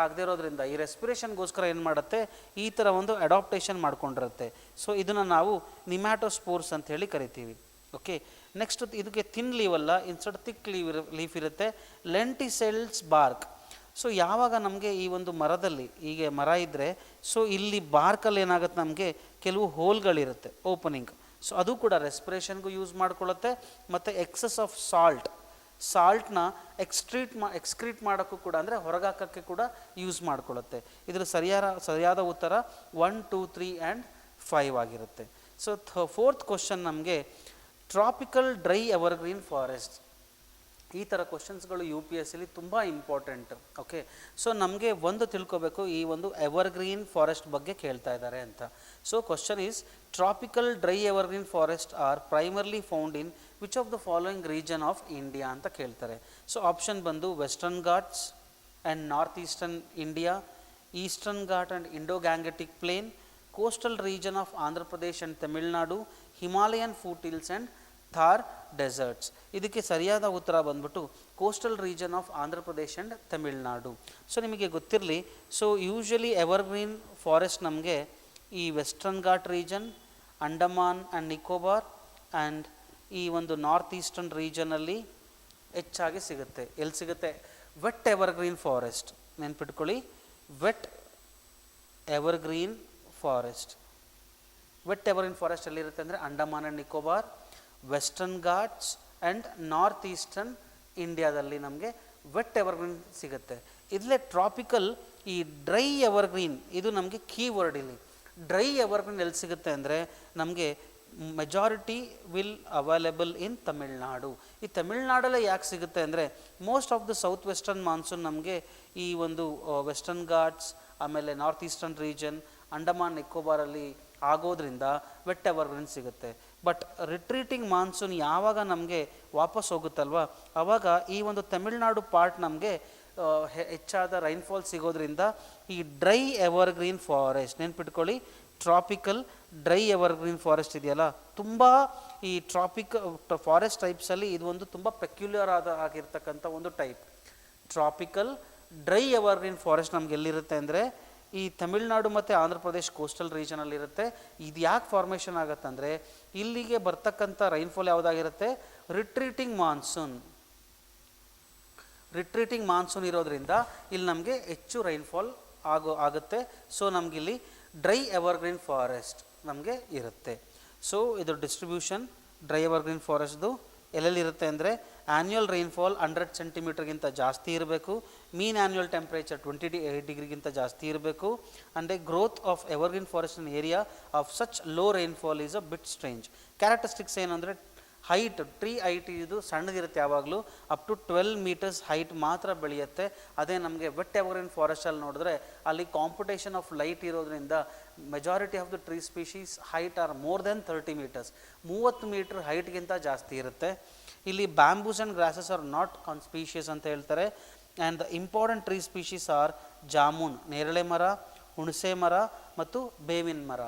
ಆಗದೇ ಇರೋದ್ರಿಂದ ಈ ರೆಸ್ಪಿರೇಷನ್ಗೋಸ್ಕರ ಏನು ಮಾಡುತ್ತೆ? ಈ ಥರ ಒಂದು ಅಡಾಪ್ಟೇಷನ್ ಮಾಡ್ಕೊಂಡಿರುತ್ತೆ. ಸೊ ಇದನ್ನು ನಾವು ನಿಮ್ಯಾಟೋಸ್ಪೋರ್ಸ್ ಅಂತ ಹೇಳಿ ಕರಿತೀವಿ. ಓಕೆ ನೆಕ್ಸ್ಟ್ ಇದಕ್ಕೆ ಥಿನ್ ಲೀವ್ ಅಲ್ಲ ಇನ್ಸ್ಟೆಡ್ ತಿಕ್ ಲೀವ್ ಲೀಫ್ ಇರುತ್ತೆ. ಲೆಂಟಿಸೆಲ್ಸ್ ಬಾರ್ಕ್ ಸೊ ಯಾವಾಗ ನಮಗೆ ಈ ಒಂದು ಮರದಲ್ಲಿ ಹೀಗೆ ಮರ ಇದ್ದರೆ ಸೊ ಇಲ್ಲಿ ಬಾರ್ಕಲ್ಲಿ ಏನಾಗುತ್ತೆ ನಮಗೆ? ಕೆಲವು ಹೋಲ್ಗಳಿರುತ್ತೆ ಓಪನಿಂಗ್ ಸೊ ಅದು ಕೂಡ ರೆಸ್ಪಿರೇಷನ್ಗೂ ಯೂಸ್ ಮಾಡ್ಕೊಳ್ಳುತ್ತೆ, ಮತ್ತು ಎಕ್ಸಸ್ ಆಫ್ ಸಾಲ್ಟ್ ಸಾಲ್ಟ್ನ ಎಕ್ಸ್ಟ್ರೀಟ್ ಮಾ ಎಕ್ಸ್ಕ್ರೀಟ್ ಮಾಡೋಕ್ಕೂ ಕೂಡ, ಅಂದರೆ ಹೊರಗಾಕೋಕ್ಕೆ ಕೂಡ ಯೂಸ್ ಮಾಡ್ಕೊಳ್ಳುತ್ತೆ. ಇದರ ಸರಿಯಾದ ಸರಿಯಾದ ಉತ್ತರ one two three and five ಆಗಿರುತ್ತೆ. ಸೊ ಥ ಫೋರ್ತ್ ಕ್ವಶನ್ ನಮಗೆ ಟ್ರಾಪಿಕಲ್ ಡ್ರೈ ಎವರ್ಗ್ರೀನ್ ಫಾರೆಸ್ಟ್ ಈ ಥರ ಕ್ವಶನ್ಸ್ಗಳು ಯು ಪಿ ಎಸ್ ಸಿಲಿ ತುಂಬ ಇಂಪಾರ್ಟೆಂಟ್ ಓಕೆ ಸೊ ನಮಗೆ ಒಂದು ತಿಳ್ಕೋಬೇಕು, ಈ ಒಂದು ಎವರ್ಗ್ರೀನ್ ಫಾರೆಸ್ಟ್ ಬಗ್ಗೆ ಕೇಳ್ತಾ ಇದ್ದಾರೆ ಅಂತ. So question is tropical dry evergreen forest are primarily found in which of the following region of India ಅಂತ ಕೇಳ್ತಾರೆ. ಸೊ ಆಪ್ಷನ್ ಬಂದು Western Ghats and north eastern India eastern Ghat and Indo Gangetic plain coastal region of Andhra Pradesh and Tamil Nadu Himalayan foothills and Thar deserts. ಇದಕ್ಕೆ ಸರಿಯಾದ ಉತ್ತರ ಬಂದ್ಬಿಟ್ಟು coastal region of Andhra Pradesh and Tamil Nadu so, ನಿಮಗೆ ಗೊತ್ತಿರಲಿ, so usually evergreen forest ನಮಗೆ ಈ Western Ghat region, Andaman and Nicobar and ಈ ಒಂದು ನಾರ್ತ್ ಈಸ್ಟರ್ನ್ ರೀಜನಲ್ಲಿ ಹೆಚ್ಚಾಗಿ ಸಿಗುತ್ತೆ. ಎಲ್ಲಿ ಸಿಗುತ್ತೆ? Wet evergreen forest. ನೆನ್ಪಿಟ್ಕೊಳ್ಳಿ. Wet evergreen forest. Wet evergreen forest ಎಲ್ಲಿರುತ್ತೆ ಅಂದರೆ Andaman and Nicobar Western Ghats and north eastern ಇಂಡಿಯಾದಲ್ಲಿ ನಮಗೆ ವೆಟ್ ಎವರ್ಗ್ರೀನ್ ಸಿಗುತ್ತೆ. ಇಲ್ಲೇ ಟ್ರಾಪಿಕಲ್ ಈ ಡ್ರೈ ಎವರ್ಗ್ರೀನ್ ಇದು ನಮಗೆ ಕೀ ವರ್ಡ್ ಇಲ್ಲಿ. ಡ್ರೈ ಎವರ್ಗ್ರೀನ್ ಎಲ್ಲಿ ಸಿಗುತ್ತೆ ಅಂದರೆ ನಮಗೆ majority will available in Tamil Nadu ಈ ತಮಿಳ್ನಾಡಲ್ಲೇ ಯಾಕೆ ಸಿಗುತ್ತೆ ಅಂದರೆ most of the south western monsoon ನಮಗೆ ಈ ಒಂದು ವೆಸ್ಟರ್ನ್ ಘಾಟ್ಸ್ ಆಮೇಲೆ ನಾರ್ತ್ ಈಸ್ಟರ್ನ್ ರೀಜನ್ ಅಂಡಮಾನ್ ನಿಕೋಬಾರಲ್ಲಿ ಆಗೋದ್ರಿಂದ ವೆಟ್ ಎವರ್ಗ್ರೀನ್ ಸಿಗುತ್ತೆ. ಬಟ್ ರಿಟ್ರೀಟಿಂಗ್ ಮಾನ್ಸೂನ್ ಯಾವಾಗ ನಮಗೆ ವಾಪಸ್ ಹೋಗುತ್ತಲ್ವ? ಆವಾಗ ಈ ಒಂದು ತಮಿಳುನಾಡು ಪಾರ್ಟ್ ನಮಗೆ ಹೆಚ್ಚಾದ ರೈನ್ಫಾಲ್ ಸಿಗೋದ್ರಿಂದ ಈ ಡ್ರೈ ಎವರ್ಗ್ರೀನ್ ಫಾರೆಸ್ಟ್ ನೆನ್ಪಿಟ್ಕೊಳ್ಳಿ. ಟ್ರಾಪಿಕಲ್ ಡ್ರೈ ಎವರ್ಗ್ರೀನ್ ಫಾರೆಸ್ಟ್ ಇದೆಯಲ್ಲ? ತುಂಬ ಈ ಟ್ರಾಪಿಕ್ ಫಾರೆಸ್ಟ್ ಟೈಪ್ಸಲ್ಲಿ ಇದು ಒಂದು ತುಂಬ ಪೆಕ್ಯುಲರ್ ಆದ, ಆಗಿರ್ತಕ್ಕಂಥ ಒಂದು type tropical dry evergreen forest ನಮ್ಗೆ ಎಲ್ಲಿರುತ್ತೆ ಅಂದರೆ ಈ ತಮಿಳ್ನಾಡು ಮತ್ತು ಆಂಧ್ರ ಪ್ರದೇಶ್ ಕೋಸ್ಟಲ್ ರೀಜನಲ್ಲಿ ಇರುತ್ತೆ. ಇದು ಯಾಕೆ ಫಾರ್ಮೇಷನ್ ಆಗುತ್ತಂದರೆ, ಇಲ್ಲಿಗೆ ಬರ್ತಕ್ಕಂಥ ರೈನ್ಫಾಲ್ ಯಾವುದಾಗಿರುತ್ತೆ? ರಿಟ್ರೀಟಿಂಗ್ ಮಾನ್ಸೂನ್ ರಿಟ್ರೀಟಿಂಗ್ ಮಾನ್ಸೂನ್ ಇರೋದ್ರಿಂದ ಇಲ್ಲಿ ನಮಗೆ ಹೆಚ್ಚು ರೈನ್ಫಾಲ್ ಆಗೋ, ಆಗುತ್ತೆ. ಸೊ ನಮಗಿಲ್ಲಿ ಡ್ರೈ ಎವರ್ಗ್ರೀನ್ ಫಾರೆಸ್ಟ್ ನಮಗೆ ಇರುತ್ತೆ. ಸೊ ಇದು ಡಿಸ್ಟ್ರಿಬ್ಯೂಷನ್ ಡ್ರೈ ಎವರ್ಗ್ರೀನ್ ಫಾರೆಸ್ಟ್ದು ಎಲ್ಲೆಲ್ಲಿ ಇರುತ್ತೆ ಅಂದರೆ ಆ್ಯನ್ಯುಯಲ್ ರೈನ್ಫಾಲ್ ಹಂಡ್ರೆಡ್ ಸೆಂಟಿಮೀಟರ್ಗಿಂತ ಜಾಸ್ತಿ ಇರಬೇಕು. ಮೀನ್ ಆ್ಯನ್ಯುಯಲ್ ಟೆಂಪ್ರೇಚರ್ ಟ್ವೆಂಟಿ ಡಿ ಡಿಗ್ರಿಗಿಂತ ಜಾಸ್ತಿ ಇರಬೇಕು. ಅಂದರೆ growth of evergreen forest area of such low rainfall is a bit strange characteristics ಏನಂದರೆ ಹೈಟ್ ಟ್ರೀ ಹೈಟ್ ಇದು ಸಣ್ಣದಿರುತ್ತೆ ಯಾವಾಗಲೂ. Up to twelve metres height ಮಾತ್ರ ಬೆಳೆಯುತ್ತೆ. ಅದೇ ನಮಗೆ ವೆಟ್ ಎವರ್ಗ್ರೀನ್ ಫಾರೆಸ್ಟಲ್ಲಿ ನೋಡಿದ್ರೆ ಅಲ್ಲಿ ಕಾಂಪಿಟೇಷನ್ ಆಫ್ ಲೈಟ್ ಇರೋದ್ರಿಂದ majority of the tree species height are more than thirty metres ಮೂವತ್ತು ಮೀಟ್ರ್ ಹೈಟ್ಗಿಂತ ಜಾಸ್ತಿ ಇರುತ್ತೆ. ಇಲ್ಲಿ bamboos and grasses are not conspicuous ಅಂತ ಹೇಳ್ತಾರೆ. And the important tree species are jamun ನೇರಳೆ ಮರ ಹುಣಸೆ ಮರ ಮತ್ತು ಬೇವಿನ ಮರ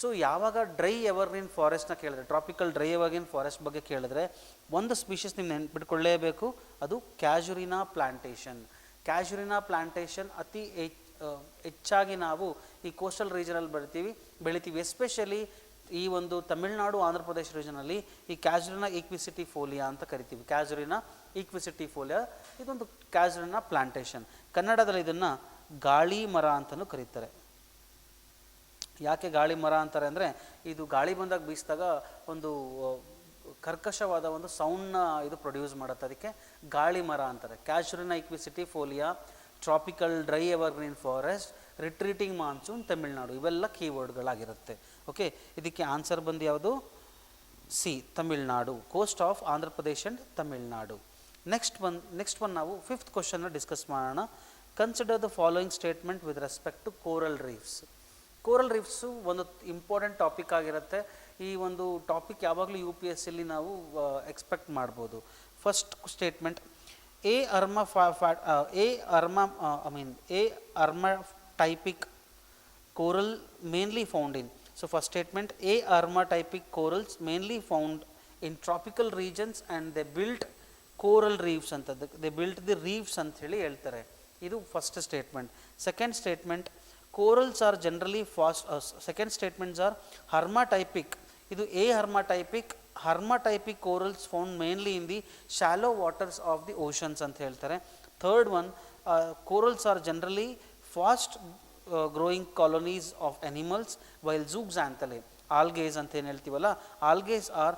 ಸೊ ಯಾವಾಗ ಡ್ರೈ ಎವರ್ಗ್ರೀನ್ ಫಾರೆಸ್ಟ್ನ ಕೇಳಿದ್ರೆ ಟ್ರಾಪಿಕಲ್ ಡ್ರೈ ಎವರ್ಗ್ರೀನ್ ಫಾರೆಸ್ಟ್ ಬಗ್ಗೆ ಕೇಳಿದ್ರೆ, ಒಂದು ಸ್ಪೀಷೀಸ್ ನಿಮ್ಮ ನೆನ್ಪಿಟ್ಕೊಳ್ಳೇಬೇಕು, ಅದು ಕ್ಯಾಜುರಿನಾ ಪ್ಲಾಂಟೇಷನ್ ಕ್ಯಾಜುರಿನಾ ಪ್ಲಾಂಟೇಷನ್ ಅತಿ ಹೆಚ್ ಹೆಚ್ಚಾಗಿ ನಾವು ಈ ಕೋಸ್ಟಲ್ ರೀಜನಲ್ಲಿ ಬೆಳಿತೀವಿ ಬೆಳಿತೀವಿ. ಎಸ್ಪೆಷಲಿ ಈ ಒಂದು ತಮಿಳುನಾಡು, ಆಂಧ್ರ ಪ್ರದೇಶ ರೀಜನಲ್ಲಿ ಈ ಕ್ಯಾಜುರಿನ ಈಕ್ವಿಸಿಟಿ ಫೋಲಿಯಾ ಅಂತ ಕರಿತೀವಿ. ಕ್ಯಾಜುರಿನ ಈಕ್ವಿಸಿಟಿ ಫೋಲಿಯಾ ಇದೊಂದು ಕ್ಯಾಜುರಿನ ಪ್ಲಾಂಟೇಷನ್ ಕನ್ನಡದಲ್ಲಿ ಇದನ್ನು ಗಾಳಿ ಮರ ಅಂತಲೂ ಕರೀತಾರೆ. ಯಾಕೆ ಗಾಳಿ ಮರ ಅಂತಾರೆ ಅಂದರೆ ಇದು ಗಾಳಿ ಬಂದಾಗ ಬೀಸಿದಾಗ ಒಂದು ಕರ್ಕಶವಾದ ಒಂದು ಸೌಂಡ್ನ ಇದು ಪ್ರೊಡ್ಯೂಸ್ ಮಾಡುತ್ತೆ. ಅದಕ್ಕೆ ಗಾಳಿ ಮರ ಅಂತಾರೆ. Casuarina equisetifolia tropical dry evergreen forest retreating monsoon Tamil Nadu ಇವೆಲ್ಲ ಕೀವರ್ಡ್ಗಳಾಗಿರುತ್ತೆ ಓಕೆ ಇದಕ್ಕೆ ಆನ್ಸರ್ ಬಂದು ಯಾವುದು? C Tamil Nadu coast of Andhra Pradesh and Tamil Nadu next one next one ನಾವು ಫಿಫ್ತ್ ಕ್ವಶನ್ನ ಡಿಸ್ಕಸ್ ಮಾಡೋಣ. Consider the following statement with respect to coral reefs coral reefs ಒಂದು important topic ಆಗಿರುತ್ತೆ ಈ ಒಂದು ಟಾಪಿಕ್ ಯಾವಾಗಲೂ ಯು ಪಿ ಎಸ್ ಸಿಲಿ ನಾವು expect ಮಾಡ್ಬೋದು ಫಸ್ಟ್ ಸ್ಟೇಟ್ಮೆಂಟ್ ಎ ಅರ್ಮ ಎ ಅರ್ಮ I mean hermatypic coral mainly found in so first statement hermatypic corals mainly found in tropical regions and they built coral reefs ಅಂತದ್ದು they built the reefs ಅಂತ ಹೇಳಿ ಹೇಳ್ತಾರೆ ಇದು first statement second statement corals are generally fast second statements are hermatypic ಇದು a hermatypic hermatypic corals found mainly in the shallow waters of the oceans ಅಂತ ಹೇಳ್ತಾರೆ. Third one corals are generally fast growing colonies of animals while ಝೂಗ್ಸ್ ಅಂತಲೇ algaes ಅಂತ ಏನು ಹೇಳ್ತೀವಲ್ಲ algaes are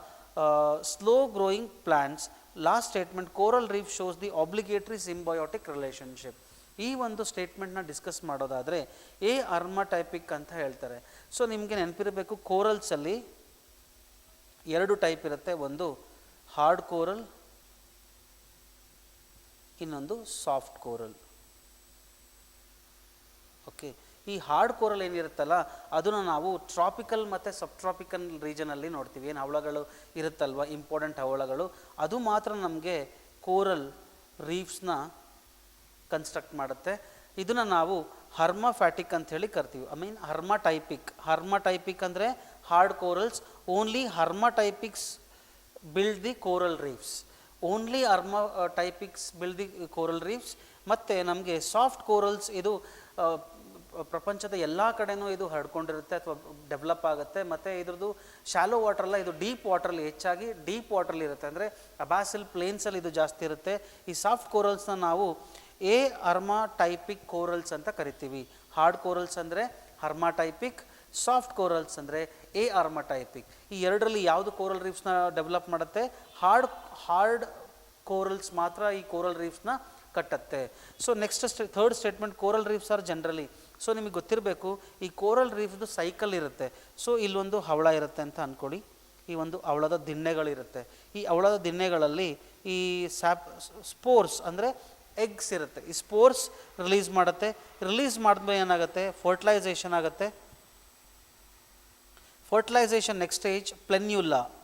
slow growing plants last statement coral reef shows the obligatory symbiotic relationship ಈ ಒಂದು ಸ್ಟೇಟ್ಮೆಂಟ್ನ discuss ಮಾಡೋದಾದರೆ A ಅರ್ಮಟೈಪಿಕ್ ಅಂತ ಹೇಳ್ತಾರೆ. ಸೊ ನಿಮಗೆ ನೆನಪಿರಬೇಕು ಕೋರಲ್ಸಲ್ಲಿ ಎರಡು ಟೈಪ್ ಇರುತ್ತೆ. ಒಂದು ಹಾರ್ಡ್ ಕೋರಲ್ ಇನ್ನೊಂದು ಸಾಫ್ಟ್ ಕೋರಲ್ ಓಕೆ ಈ ಹಾರ್ಡ್ ಕೋರಲ್ ಏನಿರುತ್ತಲ್ಲ, ಅದನ್ನು ನಾವು ಟ್ರಾಪಿಕಲ್ ಮತ್ತು ಸಬ್ ಟ್ರಾಪಿಕಲ್ ರೀಜನಲ್ಲಿ ನೋಡ್ತೀವಿ. ಏನು ಹವಳಗಳು ಇರುತ್ತಲ್ವ ಇಂಪಾರ್ಟೆಂಟ್ ಹವಳಗಳು ಅದು ಮಾತ್ರ ನಮಗೆ ಕೋರಲ್ ರೀಫ್ಸ್ನ ಕನ್ಸ್ಟ್ರಕ್ಟ್ ಮಾಡುತ್ತೆ. ಇದನ್ನು ನಾವು ಹರ್ಮಾಫ್ಯಾಟಿಕ್ ಅಂತ ಹೇಳಿ ಕರಿತೀವಿ. ಐ ಮೀನ್ ಹರ್ಮಟೈಪಿಕ್ ಹರ್ಮಟೈಪಿಕ್ ಅಂದರೆ hard corals only hermatypics build the coral reefs only hermatypics build the coral reefs ಮತ್ತು ನಮಗೆ ಸಾಫ್ಟ್ ಕೋರಲ್ಸ್ ಇದು ಪ್ರಪಂಚದ ಎಲ್ಲ ಕಡೆನೂ ಇದು ಹರಡ್ಕೊಂಡಿರುತ್ತೆ ಅಥವಾ ಡೆವಲಪ್ ಆಗುತ್ತೆ. ಮತ್ತು ಇದ್ರದ್ದು ಶಾಲೋ ವಾಟ್ರಲ್ಲ ಇದು ಡೀಪ್ ವಾಟ್ರಲ್ಲಿ ಹೆಚ್ಚಾಗಿ ಡೀಪ್ ವಾಟ್ರಲ್ಲಿ ಇರುತ್ತೆ. ಅಂದರೆ ಅಬಾಸಿಲ್ ಪ್ಲೇನ್ಸಲ್ಲಿ ಇದು ಜಾಸ್ತಿ ಇರುತ್ತೆ. ಈ ಸಾಫ್ಟ್ ಕೋರಲ್ಸ್ನ ನಾವು ಎ ಅರ್ಮಾ ಟೈಪಿಕ್ ಕೋರಲ್ಸ್ ಅಂತ ಕರಿತೀವಿ. ಹಾರ್ಡ್ ಕೋರಲ್ಸ್ ಅಂದರೆ ಹರ್ಮಾಟೈಪಿಕ್ ಸಾಫ್ಟ್ ಕೋರಲ್ಸ್ ಅಂದರೆ ಎ ಆರ್ಮಟೈಪಿಕ್ ಈ ಎರಡರಲ್ಲಿ ಯಾವುದು ಕೋರಲ್ ರೀಫ್ಸ್ನ ಡೆವಲಪ್ ಮಾಡುತ್ತೆ? ಹಾರ್ಡ್ ಹಾರ್ಡ್ ಕೋರಲ್ಸ್ ಮಾತ್ರ ಈ ಕೋರಲ್ ರೀಫ್ಸ್ನ ಕಟ್ಟತ್ತೆ. So next stay third statement coral reefs are generally. So ನಿಮಗೆ ಗೊತ್ತಿರಬೇಕು, ಈ ಕೋರಲ್ ರೀಫ್ದು ಸೈಕಲ್ ಇರುತ್ತೆ. ಸೊ ಇಲ್ಲೊಂದು ಹವಳ ಇರುತ್ತೆ ಅಂತ ಅಂದ್ಕೊಳ್ಳಿ ಈ ಒಂದು ಅವಳದ ದಿಣ್ಣೆಗಳಿರುತ್ತೆ. ಈ ಅವಳದ ದಿಣ್ಣೆಗಳಲ್ಲಿ ಈ ಸ್ಯಾಪ್, ಸ್ಪೋರ್ಸ್ ಅಂದರೆ ಎಗ್ಸ್ ಇರುತ್ತೆ. ಈ ಸ್ಪೋರ್ಸ್ ರಿಲೀಸ್ ಮಾಡುತ್ತೆ. ರಿಲೀಸ್ ಮಾಡಿದ್ಮೇಲೆ ಏನಾಗುತ್ತೆ? ಫರ್ಟಿಲೈಸೇಷನ್ ಆಗುತ್ತೆ. Fertilisation next stage planula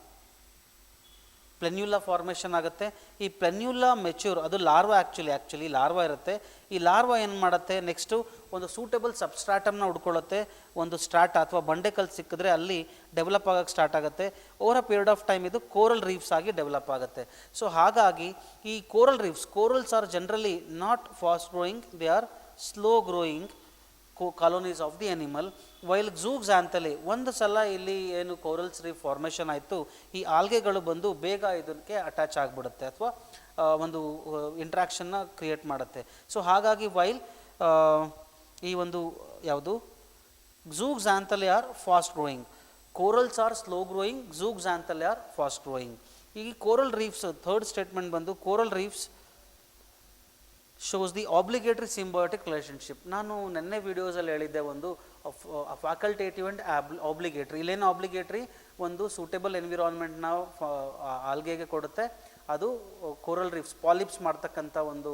planula formation ಆಗುತ್ತೆ. ಈ ಪ್ಲೆನ್ಯುಲಾ ಮೆಚ್ಯೂರ್ ಅದು ಲಾರ್ವಾ ಆ್ಯಕ್ಚುಲಿ ಆ್ಯಕ್ಚುಲಿ ಲಾರ್ವಾ ಇರುತ್ತೆ. ಈ ಲಾರ್ವಾ ಏನು ಮಾಡುತ್ತೆ? ನೆಕ್ಸ್ಟು ಒಂದು ಸೂಟೇಬಲ್ ಸಬ್ಸ್ಟ್ರಾಟಮ್ನ ಹುಡ್ಕೊಳ್ಳುತ್ತೆ. ಒಂದು ಸ್ಟ್ರಾಟ ಅಥವಾ ಬಂಡೆಕಲ್ ಸಿಕ್ಕಿದ್ರೆ ಅಲ್ಲಿ ಡೆವಲಪ್ ಆಗೋಕ್ಕೆ ಸ್ಟಾರ್ಟ್ ಆಗುತ್ತೆ. Over a period of time ಇದು ಕೋರಲ್ ರೀಫ್ಸ್ ಆಗಿ ಡೆವಲಪ್ ಆಗುತ್ತೆ. ಸೊ ಹಾಗಾಗಿ ಈ coral reefs corals are generally not fast growing they are slow growing colonies of the animal while zooxanthellae ಒಂದು ಸಲ ಇಲ್ಲಿ ಏನು ಕೋರಲ್ಸ್ ರೀ ಫಾರ್ಮೇಷನ್ ಆಯಿತು, ಈ ಆಲ್ಗೆಗಳು ಬಂದು ಬೇಗ ಇದಕ್ಕೆ ಅಟ್ಯಾಚ್ ಆಗಿಬಿಡುತ್ತೆ ಅಥವಾ ಒಂದು ಇಂಟ್ರಾಕ್ಷನ್ನ ಕ್ರಿಯೇಟ್ ಮಾಡುತ್ತೆ. ಸೊ ಹಾಗಾಗಿ ವೈಲ್ ಈ ಒಂದು, ಯಾವುದು? Zooxanthellae are fast growing corals are slow growing zooxanthellae are fast growing ಈ ಕೋರಲ್ ರೀಫ್ಸ್ ಥರ್ಡ್ ಸ್ಟೇಟ್ಮೆಂಟ್ ಬಂದು coral reefs shows the obligatory symbiotic relationship ನಾನು ನೆನ್ನೆ ವೀಡಿಯೋಸಲ್ಲಿ ಹೇಳಿದ್ದೆ ಒಂದು ಫ್ಯಾಕಲ್ಟೇಟಿವ್ ಆ್ಯಂಡ್ ಆಬ್ಲಿಗೇಟ್ರಿ ಇಲ್ಲೇನು ಆಬ್ಲಿಗೇಟ್ರಿ ಒಂದು ಸೂಟೇಬಲ್ ಎನ್ವಿರಾನ್ಮೆಂಟ್ನ ಆಲ್ಗೆಗೆ ಕೊಡುತ್ತೆ. ಅದು ಕೋರಲ್ ರೀಫ್ಸ್ ಪಾಲಿಪ್ಸ್ ಮಾಡ್ತಕ್ಕಂಥ ಒಂದು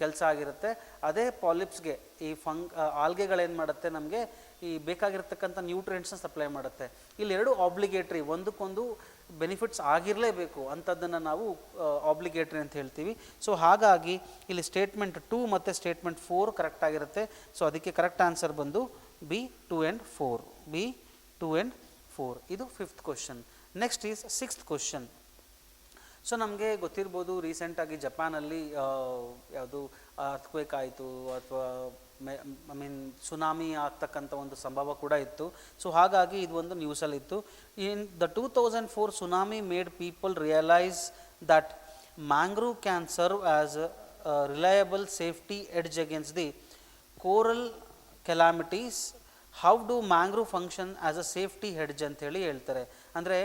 ಕೆಲಸ ಆಗಿರುತ್ತೆ. ಅದೇ ಪಾಲಿಪ್ಸ್ಗೆ ಈ ಫಂಗ್ ಆಲ್ಗೆಗಳೇನು ಮಾಡುತ್ತೆ ನಮಗೆ? ಈ ಬೇಕಾಗಿರ್ತಕ್ಕಂಥ ನ್ಯೂಟ್ರಿಯೆಂಟ್ಸ್ನ ಸಪ್ಲೈ ಮಾಡುತ್ತೆ. ಇಲ್ಲಿ ಎರಡು ಆಬ್ಲಿಗೇಟ್ರಿ ಒಂದಕ್ಕೊಂದು ಬೆನಿಫಿಟ್ಸ್ ಆಗಿರಲೇಬೇಕು ಅಂಥದ್ದನ್ನು ನಾವು ಆಬ್ಲಿಗೇಟ್ರಿ ಅಂತ ಹೇಳ್ತೀವಿ. ಸೊ ಹಾಗಾಗಿ ಇಲ್ಲಿ ಸ್ಟೇಟ್ಮೆಂಟ್ ಟೂ ಮತ್ತು ಸ್ಟೇಟ್ಮೆಂಟ್ ಫೋರ್ ಕರೆಕ್ಟ್ ಆಗಿರುತ್ತೆ. ಸೊ ಅದಕ್ಕೆ ಕರೆಕ್ಟ್ ಆನ್ಸರ್ ಬಂದು B two and four B two and four ಇದು fifth question next is sixth question so ನಮಗೆ ಗೊತ್ತಿರ್ಬೋದು ರೀಸೆಂಟಾಗಿ ಜಪಾನಲ್ಲಿ ಯಾವುದು ಅರ್ಥಕ್ವೇಕ್ ಆಯಿತು ಅಥವಾ ಐ ಮೀನ್ ಸುನಾಮಿ ಆಗ್ತಕ್ಕಂಥ ಒಂದು ಸಂಭವ ಕೂಡ ಇತ್ತು. ಸೊ ಹಾಗಾಗಿ ಇದು ಒಂದು ನ್ಯೂಸಲ್ಲಿತ್ತು in the two thousand four tsunami made people realise that mangrove can serve as reliable safety edge against the coral calamities how do mangrove function as a safety hedge ಅಂತೇಳಿ ಹೇಳ್ತಾರೆ. ಅಂದರೆ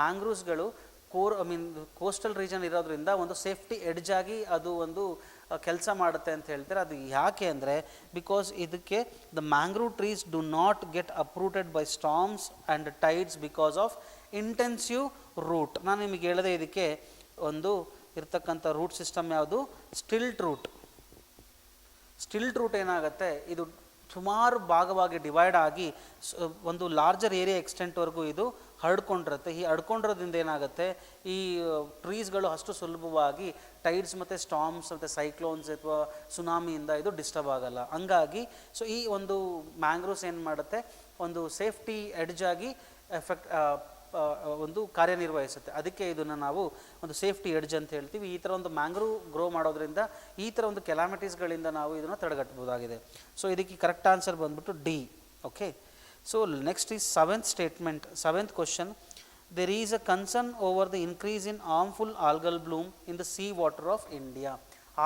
ಮ್ಯಾಂಗ್ರೂವ್ಸ್ಗಳು core I mean coastal region ಇರೋದ್ರಿಂದ ಒಂದು safety edge ಆಗಿ ಅದು ಒಂದು ಕೆಲಸ ಮಾಡುತ್ತೆ ಅಂತ ಹೇಳ್ತಾರೆ. ಅದು ಯಾಕೆ ಅಂದರೆ ಬಿಕಾಸ್ ಇದಕ್ಕೆ the mangrove trees do not get uprooted by storms and tides because of intensive root ನಾನು ನಿಮಗೆ ಹೇಳಿದೆ ಇದಕ್ಕೆ ಒಂದು ಇರ್ತಕ್ಕಂಥ ರೂಟ್ ಸಿಸ್ಟಮ್ ಯಾವುದು? ಸ್ಟಿಲ್ಟ್ ರೂಟ್ ಸ್ಟಿಲ್ಟ್ ರೂಟ್ ಏನಾಗುತ್ತೆ? ಇದು ಸುಮಾರು ಭಾಗವಾಗಿ ಡಿವೈಡ್ ಆಗಿ ಒಂದು ಲಾರ್ಜರ್ ಏರಿಯಾ ಎಕ್ಸ್ಟೆಂಟ್ವರೆಗೂ ಇದು ಹರಡ್ಕೊಂಡಿರುತ್ತೆ. ಈ ಹರ್ಡ್ಕೊಂಡಿರೋದ್ರಿಂದ ಏನಾಗುತ್ತೆ? ಈ ಟ್ರೀಸ್ಗಳು ಅಷ್ಟು ಸುಲಭವಾಗಿ ಟೈಡ್ಸ್ ಮತ್ತು ಸ್ಟಾಮ್ಸ್ ಮತ್ತು ಸೈಕ್ಲೋನ್ಸ್ ಅಥವಾ ಸುನಾಮಿಯಿಂದ ಇದು ಡಿಸ್ಟರ್ಬ್ ಆಗಲ್ಲ. ಹಂಗಾಗಿ ಸೊ ಈ ಒಂದು ಮ್ಯಾಂಗ್ರೋವ್ಸ್ ಏನು ಮಾಡುತ್ತೆ? ಒಂದು ಸೇಫ್ಟಿ ಎಡ್ಜ್ ಆಗಿ ಎಫೆಕ್ಟ್ ಒಂದು ಕಾರ್ಯನಿರ್ವಹಿಸುತ್ತೆ. ಅದಕ್ಕೆ ಇದನ್ನು ನಾವು ಒಂದು ಸೇಫ್ಟಿ ಎಡ್ಜ್ ಅಂತ ಹೇಳ್ತೀವಿ. ಈ ಥರ ಒಂದು ಮ್ಯಾಂಗ್ರೂ ಗ್ರೋ ಮಾಡೋದ್ರಿಂದ ಈ ಥರ ಒಂದು ಕೆಲಾಮಿಟೀಸ್ಗಳಿಂದ ನಾವು ಇದನ್ನು ತಡೆಗಟ್ಟಬಹುದಾಗಿದೆ. ಸೊ ಇದಕ್ಕೆ ಕರೆಕ್ಟ್ ಆನ್ಸರ್ ಬಂದ್ಬಿಟ್ಟು D okay so next is seventh statement seventh question. There is a concern over the increase in harmful algal bloom in the sea water of India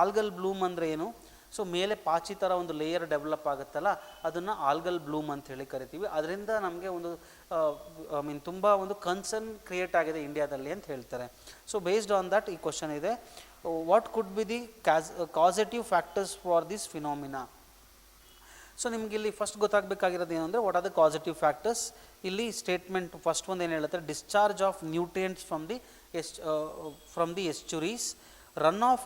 algal bloom ಅಂದರೆ ಏನು? So ಮೇಲೆ ಪಾಚಿ ಥರ ಒಂದು layer develop ಆಗುತ್ತಲ್ಲ, ಅದನ್ನು algal bloom ಅಂತ ಹೇಳಿ ಕರಿತೀವಿ. ಅದರಿಂದ ನಮಗೆ ಒಂದು ಐ ಮೀನ್ ತುಂಬ ಒಂದು ಕನ್ಸರ್ನ್ ಕ್ರಿಯೇಟ್ ಆಗಿದೆ ಇಂಡಿಯಾದಲ್ಲಿ ಅಂತ ಹೇಳ್ತಾರೆ. ಸೊ ಬೇಸ್ಡ್ ಆನ್ ದಟ್ ಈ ಕ್ವಶನ್ ಇದೆ. What could be the cause causative factors for this phenomena so ನಿಮ್ಗೆ ಇಲ್ಲಿ ಫಸ್ಟ್ ಗೊತ್ತಾಗಬೇಕಾಗಿರೋದು ಏನು ಅಂದರೆ what are the positive factors ಇಲ್ಲಿ ಸ್ಟೇಟ್ಮೆಂಟ್ ಫಸ್ಟ್ ಒಂದು ಏನು ಹೇಳುತ್ತೆ? Discharge of nutrients from the es from the estuaries run off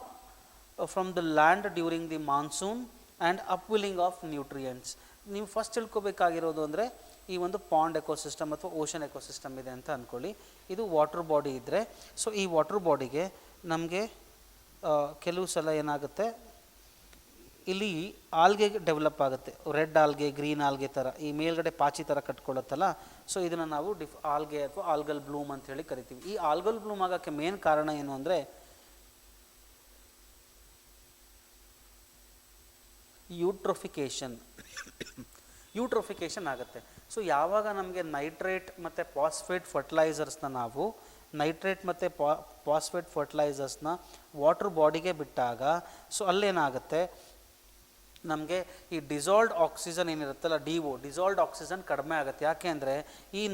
from the land during the monsoon and upwelling of nutrients ನೀವು ಫಸ್ಟ್ ತಿಳ್ಕೊಬೇಕಾಗಿರೋದು ಅಂದರೆ, ಈ ಒಂದು ಪಾಂಡ್ ಎಕೋಸಿಸ್ಟಮ್ ಅಥವಾ ಓಷನ್ ಎಕೋಸಿಸ್ಟಮ್ ಇದೆ ಅಂತ ಅಂದ್ಕೊಳ್ಳಿ ಇದು ವಾಟರ್ ಬಾಡಿ ಇದ್ದರೆ ಸೊ ಈ ವಾಟರ್ ಬಾಡಿಗೆ ನಮಗೆ ಕೆಲವು ಸಲ ಏನಾಗುತ್ತೆ? ಇಲ್ಲಿ ಆಲ್ಗೆ ಡೆವಲಪ್ ಆಗುತ್ತೆ. ರೆಡ್ ಆಲ್ಗೆ ಗ್ರೀನ್ ಆಲ್ಗೆ ಥರ ಈ ಮೇಲ್ಗಡೆ ಪಾಚಿ ಥರ ಕಟ್ಕೊಳ್ಳುತ್ತಲ್ಲ ಸೊ ಇದನ್ನು ನಾವು ಡಿಫ್ ಆಲ್ಗೆ ಅಥವಾ ಆಲ್ಗಲ್ ಬ್ಲೂಮ್ ಅಂತ ಹೇಳಿ ಕರಿತೀವಿ. ಈ ಆಲ್ಗಲ್ ಬ್ಲೂಮ್ ಆಗೋಕ್ಕೆ ಮೇನ್ ಕಾರಣ ಏನು ಅಂದರೆ ಯೂಟ್ರೋಫಿಕೇಶನ್ ಯೂಟ್ರೋಫಿಕೇಷನ್ ಆಗುತ್ತೆ. ಸೊ ಯಾವಾಗ ನಮಗೆ ನೈಟ್ರೇಟ್ ಮತ್ತು ಪಾಸ್ಫೇಟ್ ಫರ್ಟಿಲೈಸರ್ಸ್ನ ನಾವು ನೈಟ್ರೇಟ್ ಮತ್ತು ಪಾ ಪಾಸ್ಫೇಟ್ ಫರ್ಟಿಲೈಸರ್ಸ್ನ ವಾಟರ್ ಬಾಡಿಗೆ ಬಿಟ್ಟಾಗ ಸೊ ಅಲ್ಲೇನಾಗುತ್ತೆ? ನಮಗೆ ಈ ಡಿಸಾಲ್ಡ್ ಆಕ್ಸಿಜನ್ ಏನಿರುತ್ತಲ್ಲ ಡಿ ಒ ಡಿಸಾಲ್ಡ್ ಆಕ್ಸಿಜನ್ ಕಡಿಮೆ ಆಗುತ್ತೆ. ಯಾಕೆ ಅಂದರೆ ಈ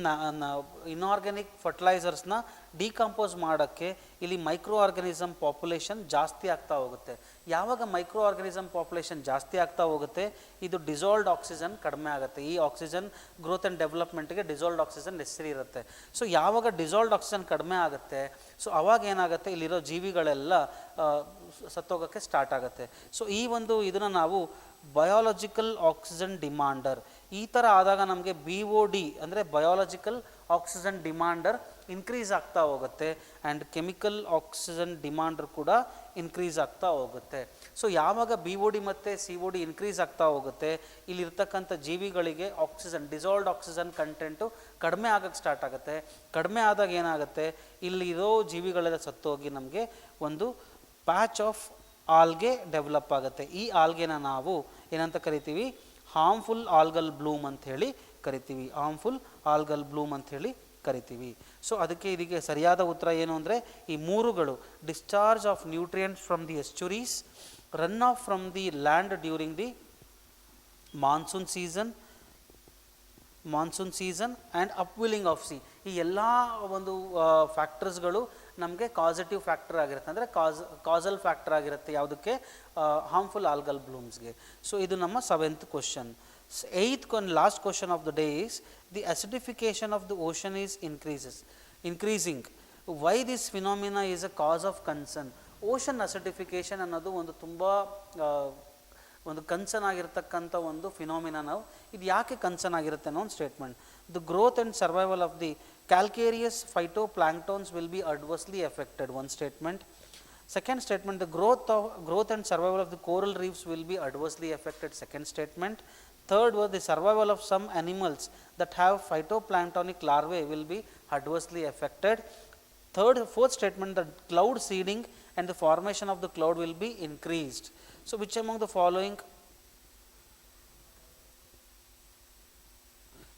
ಇನ್ಆರ್ಗ್ಯಾನಿಕ್ ಫರ್ಟಿಲೈಸರ್ಸ್ನ ಡಿಕಂಪೋಸ್ ಮಾಡೋಕ್ಕೆ ಇಲ್ಲಿ ಮೈಕ್ರೋ ಆರ್ಗನಿಸಮ್ ಪಾಪ್ಯುಲೇಷನ್ ಜಾಸ್ತಿ ಆಗ್ತಾ ಹೋಗುತ್ತೆ. ಯಾವಾಗ ಮೈಕ್ರೋ ಆರ್ಗನಿಸಮ್ ಪಾಪ್ಯುಲೇಷನ್ ಜಾಸ್ತಿ ಆಗ್ತಾ ಹೋಗುತ್ತೆ, ಇದು ಡಿಸಾಲ್ಡ್ ಆಕ್ಸಿಜನ್ ಕಡಿಮೆ ಆಗುತ್ತೆ. ಈ ಆಕ್ಸಿಜನ್ ಗ್ರೋತ್ ಆ್ಯಂಡ್ ಡೆವಲಪ್ಮೆಂಟ್ಗೆ ಡಿಸಾಲ್ಡ್ ಆಕ್ಸಿಜನ್ ನೆಸರಿ ಇರುತ್ತೆ. ಸೊ ಯಾವಾಗ ಡಿಸಾಲ್ಡ್ ಆಕ್ಸಿಜನ್ ಕಡಿಮೆ ಆಗುತ್ತೆ ಸೊ ಅವಾಗ ಏನಾಗುತ್ತೆ, ಇಲ್ಲಿರೋ ಜೀವಿಗಳೆಲ್ಲ ಸತ್ತೋಗೋಕ್ಕೆ ಸ್ಟಾರ್ಟ್ ಆಗುತ್ತೆ. ಸೊ ಈ ಒಂದು ಇದನ್ನು ನಾವು ಬಯಾಲಜಿಕಲ್ ಆಕ್ಸಿಜನ್ ಡಿಮಾಂಡರ್ ಈ ಥರ ಆದಾಗ ನಮಗೆ ಬಿ ಒ ಡಿ ಅಂದರೆ ಬಯಾಲಜಿಕಲ್ ಆಕ್ಸಿಜನ್ ಡಿಮಾಂಡರ್ ಇನ್ಕ್ರೀಸ್ ಆಗ್ತಾ ಹೋಗುತ್ತೆ. ಆ್ಯಂಡ್ ಕೆಮಿಕಲ್ ಆಕ್ಸಿಜನ್ ಡಿಮಾಂಡರ್ ಕೂಡ ಇನ್ಕ್ರೀಸ್ ಆಗ್ತಾ ಹೋಗುತ್ತೆ. ಸೊ ಯಾವಾಗ ಬಿ ಒ ಡಿ ಮತ್ತು ಸಿ ಒ ಡಿ ಇನ್ಕ್ರೀಸ್ ಆಗ್ತಾ ಹೋಗುತ್ತೆ, ಇಲ್ಲಿರ್ತಕ್ಕಂಥ ಜೀವಿಗಳಿಗೆ ಆಕ್ಸಿಜನ್ ಡಿಸಾಲ್ವ್ಡ್ ಆಕ್ಸಿಜನ್ ಕಂಟೆಂಟು ಕಡಿಮೆ ಆಗಕ್ಕೆ ಸ್ಟಾರ್ಟ್ ಆಗುತ್ತೆ. ಕಡಿಮೆ ಆದಾಗ ಏನಾಗುತ್ತೆ, ಇಲ್ಲಿರೋ ಜೀವಿಗಳೆಲ್ಲ ಸತ್ತೋಗಿ ನಮಗೆ ಒಂದು ಪ್ಯಾಚ್ ಆಫ್ ಆಲ್ಗೆ ಡೆವಲಪ್ ಆಗುತ್ತೆ. ಈ ಆಲ್ಗೆನ ನಾವು ಏನಂತ ಕರಿತೀವಿ? ಹಾರ್ಮ್ಫುಲ್ ಆಲ್ಗಲ್ ಬ್ಲೂಮ್ ಅಂತ ಹೇಳಿ ಕರಿತೀವಿ. ಹಾರ್ಮ್ಫುಲ್ ಆಲ್ಗಲ್ ಬ್ಲೂಮ್ ಅಂತ ಹೇಳಿ ಕರಿತೀವಿ. ಸೊ ಅದಕ್ಕೆ ಇದಕ್ಕೆ ಸರಿಯಾದ ಉತ್ತರ ಏನು ಅಂದರೆ, ಈ ಮೂರುಗಳು discharge of nutrients from the estuaries run off from the land during the monsoon season monsoon season and upwelling of sea ಈ ಎಲ್ಲ ಒಂದು ಫ್ಯಾಕ್ಟರ್ಸ್ಗಳು ನಮಗೆ ಕಾಸಿಟಿವ್ ಫ್ಯಾಕ್ಟರ್ ಆಗಿರುತ್ತೆ. ಅಂದರೆ ಕಾಸ್ ಕಾಸಲ್ ಫ್ಯಾಕ್ಟರ್ ಆಗಿರುತ್ತೆ ಯಾವುದಕ್ಕೆ? ಹಾರ್ಮ್ಫುಲ್ ಆಲ್ಗಲ್ ಬ್ಲೂಮ್ಸ್ಗೆ ಸೊ ಇದು ನಮ್ಮ seventh question eighth ಕೊನ್ last question of the day is the acidification of the ocean is increases increasing why this phenomena is a cause of concern ocean acidification ಅನ್ನೋದು ಒಂದು ತುಂಬ ಒಂದು concern ಆಗಿರತಕ್ಕಂಥ ಒಂದು phenomena ನಾವು. ಇದು ಯಾಕೆ ಕನ್ಸರ್ನ್ ಆಗಿರುತ್ತೆ ಅನ್ನೋ ಒಂದು statement the growth and survival of the Calcareous phytoplanktons will be adversely affected, one statement. Second statement, the growth, of, growth and survival of the coral reefs will be adversely affected, second statement. Third was the survival of some animals that have phytoplanktonic larvae will be adversely affected. Third, fourth statement, the cloud seeding and the formation of the cloud will be increased. So, which among the following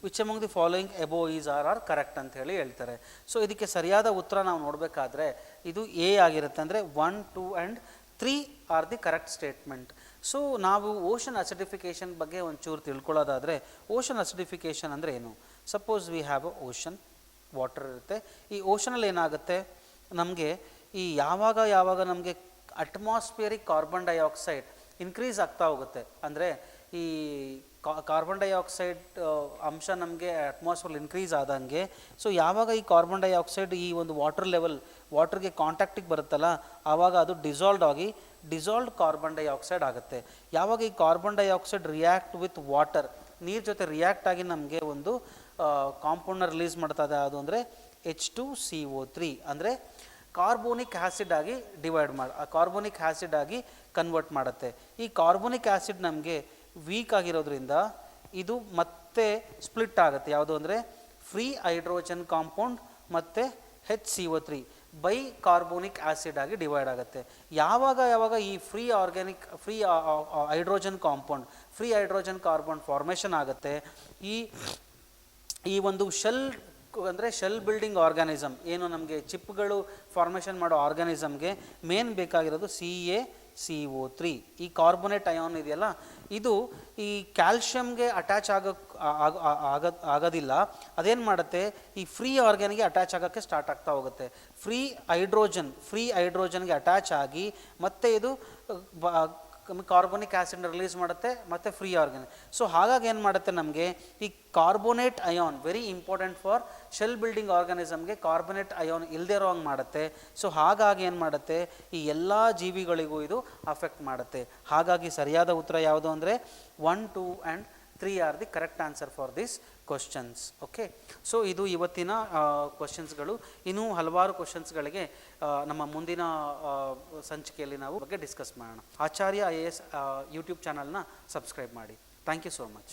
which among the following above is are are correct ಅಂತ ಹೇಳಿ ಹೇಳ್ತಾರೆ. So ಇದಕ್ಕೆ ಸರಿಯಾದ ಉತ್ತರ ನಾವು ನೋಡಬೇಕಾದ್ರೆ ಇದು A ಆಗಿರುತ್ತೆ ಅಂದರೆ one two and three are the correct statement so ನಾವು ಓಷನ್ ಅಸಿಡಿಫಿಕೇಷನ್ ಬಗ್ಗೆ ಒಂಚೂರು ತಿಳ್ಕೊಳ್ಳೋದಾದರೆ ಓಷನ್ ಅಸಿಡಿಫಿಕೇಷನ್ ಅಂದರೆ ಏನು? Suppose we have a ocean water ಇರುತ್ತೆ. ಈ ಓಷನಲ್ಲಿ ಏನಾಗುತ್ತೆ? ನಮಗೆ ಈ ಯಾವಾಗ ಯಾವಾಗ ನಮಗೆ ಅಟ್ಮಾಸ್ಫಿಯರಿಕ್ ಕಾರ್ಬನ್ ಡೈಆಕ್ಸೈಡ್ ಇನ್ಕ್ರೀಸ್ ಆಗ್ತಾ ಹೋಗುತ್ತೆ. ಅಂದರೆ ಈ ಕಾರ್ಬನ್ ಡೈಆಕ್ಸೈಡ್ ಅಂಶ ನಮಗೆ ಅಟ್ಮಾಸ್ಫಿಯರ್ ಇನ್ಕ್ರೀಸ್ ಆದಂಗೆ ಸೊ ಯಾವಾಗ ಈ ಕಾರ್ಬನ್ ಡೈಆಕ್ಸೈಡ್ ಈ ಒಂದು ವಾಟರ್ ಲೆವೆಲ್ ವಾಟರ್ಗೆ ಕಾಂಟ್ಯಾಕ್ಟಿಗೆ ಬರುತ್ತಲ್ಲ, ಆವಾಗ ಅದು ಡಿಸಾಲ್ವ್ ಆಗಿ ಡಿಸಾಲ್ಡ್ ಕಾರ್ಬನ್ ಡೈಆಕ್ಸೈಡ್ ಆಗುತ್ತೆ. ಯಾವಾಗ ಈ carbon dioxide react with water ನೀರು ಜೊತೆ ರಿಯಾಕ್ಟ್ ಆಗಿ ನಮಗೆ ಒಂದು ಕಾಂಪೌಂಡ್ನ ರಿಲೀಸ್ ಮಾಡ್ತಾ ಇದೆ ಅದು ಅಂದರೆ H two C O three ಅಂದರೆ ಕಾರ್ಬೋನಿಕ್ ಆ್ಯಸಿಡ್ ಆಗಿ ಡಿವೈಡ್ ಮಾಡಿ ಕಾರ್ಬೋನಿಕ್ ಆ್ಯಸಿಡ್ ಆಗಿ ಕನ್ವರ್ಟ್ ಮಾಡುತ್ತೆ. ಈ ಕಾರ್ಬೋನಿಕ್ ಆ್ಯಸಿಡ್ ನಮಗೆ ವೀಕ್ ಆಗಿರೋದ್ರಿಂದ ಇದು ಮತ್ತೆ ಸ್ಪ್ಲಿಟ್ ಆಗುತ್ತೆ. ಯಾವುದು ಅಂದರೆ ಫ್ರೀ ಹೈಡ್ರೋಜನ್ ಕಾಂಪೌಂಡ್ ಮತ್ತು H C O three bi carbonic acid ಆಗಿ ಡಿವೈಡ್ ಆಗುತ್ತೆ. ಯಾವಾಗ ಯಾವಾಗ ಈ free organic free hydrogen compound free hydrogen carbon formation ಆಗುತ್ತೆ, ಈ ಈ ಒಂದು ಶೆಲ್ ಅಂದರೆ ಶೆಲ್ ಬಿಲ್ಡಿಂಗ್ ಆರ್ಗ್ಯಾನಿಸಮ್ ಏನು ನಮಗೆ ಚಿಪ್ಗಳು ಫಾರ್ಮೇಷನ್ ಮಾಡೋ ಆರ್ಗ್ಯಾನಿಸಮ್ಗೆ ಮೇನ್ ಬೇಕಾಗಿರೋದು C A C O three ಈ ಕಾರ್ಬೊನೇಟ್ ಅಯಾನ್ ಇದೆಯಲ್ಲ, ಇದು ಈ ಕ್ಯಾಲ್ಶಿಯಮ್ಗೆ ಅಟ್ಯಾಚ್ ಆಗ ಆಗೋದಿಲ್ಲ. ಅದೇನು ಮಾಡುತ್ತೆ? ಈ ಫ್ರೀ ಆರ್ಗ್ಯಾನಿಗೆ ಅಟ್ಯಾಚ್ ಆಗೋಕ್ಕೆ ಸ್ಟಾರ್ಟ್ ಆಗ್ತಾ ಹೋಗುತ್ತೆ. ಫ್ರೀ ಹೈಡ್ರೋಜನ್ ಫ್ರೀ ಹೈಡ್ರೋಜನ್ಗೆ ಅಟ್ಯಾಚ್ ಆಗಿ ಮತ್ತೆ ಇದು ಕಾರ್ಬೋನಿಕ್ ಆ್ಯಸಿಡ್ ರಿಲೀಸ್ ಮಾಡುತ್ತೆ, ಮತ್ತು ಫ್ರೀ ಆರ್ಗನ್ ಸೊ ಹಾಗಾಗಿ ಏನು ಮಾಡುತ್ತೆ ನಮಗೆ, ಈ carbonate ion very important for shell building ಆರ್ಗನಿಸಮ್ಗೆ carbonate ion ಇಲ್ಲದೇ ಇರೋ ಹಂಗೆ ಮಾಡುತ್ತೆ. ಸೊ ಹಾಗಾಗಿ ಏನು ಮಾಡುತ್ತೆ, ಈ ಎಲ್ಲ ಜೀವಿಗಳಿಗೂ ಇದು ಅಫೆಕ್ಟ್ ಮಾಡುತ್ತೆ. ಹಾಗಾಗಿ ಸರಿಯಾದ ಉತ್ತರ ಯಾವುದು ಅಂದರೆ one two and three are the correct answer for this questions okay so ಇದು ಇವತ್ತಿನ ಕ್ವಶನ್ಸ್ಗಳು ಇನ್ನೂ ಹಲವಾರು ಕ್ವಶನ್ಸ್ಗಳಿಗೆ ನಮ್ಮ ಮುಂದಿನ ಸಂಚಿಕೆಯಲ್ಲಿ ನಾವು ಬಗ್ಗೆ ಡಿಸ್ಕಸ್ ಮಾಡೋಣ. Acharya I A S YouTube ಚಾನಲ್ನ ಸಬ್ಸ್ಕ್ರೈಬ್ ಮಾಡಿ. Thank you so much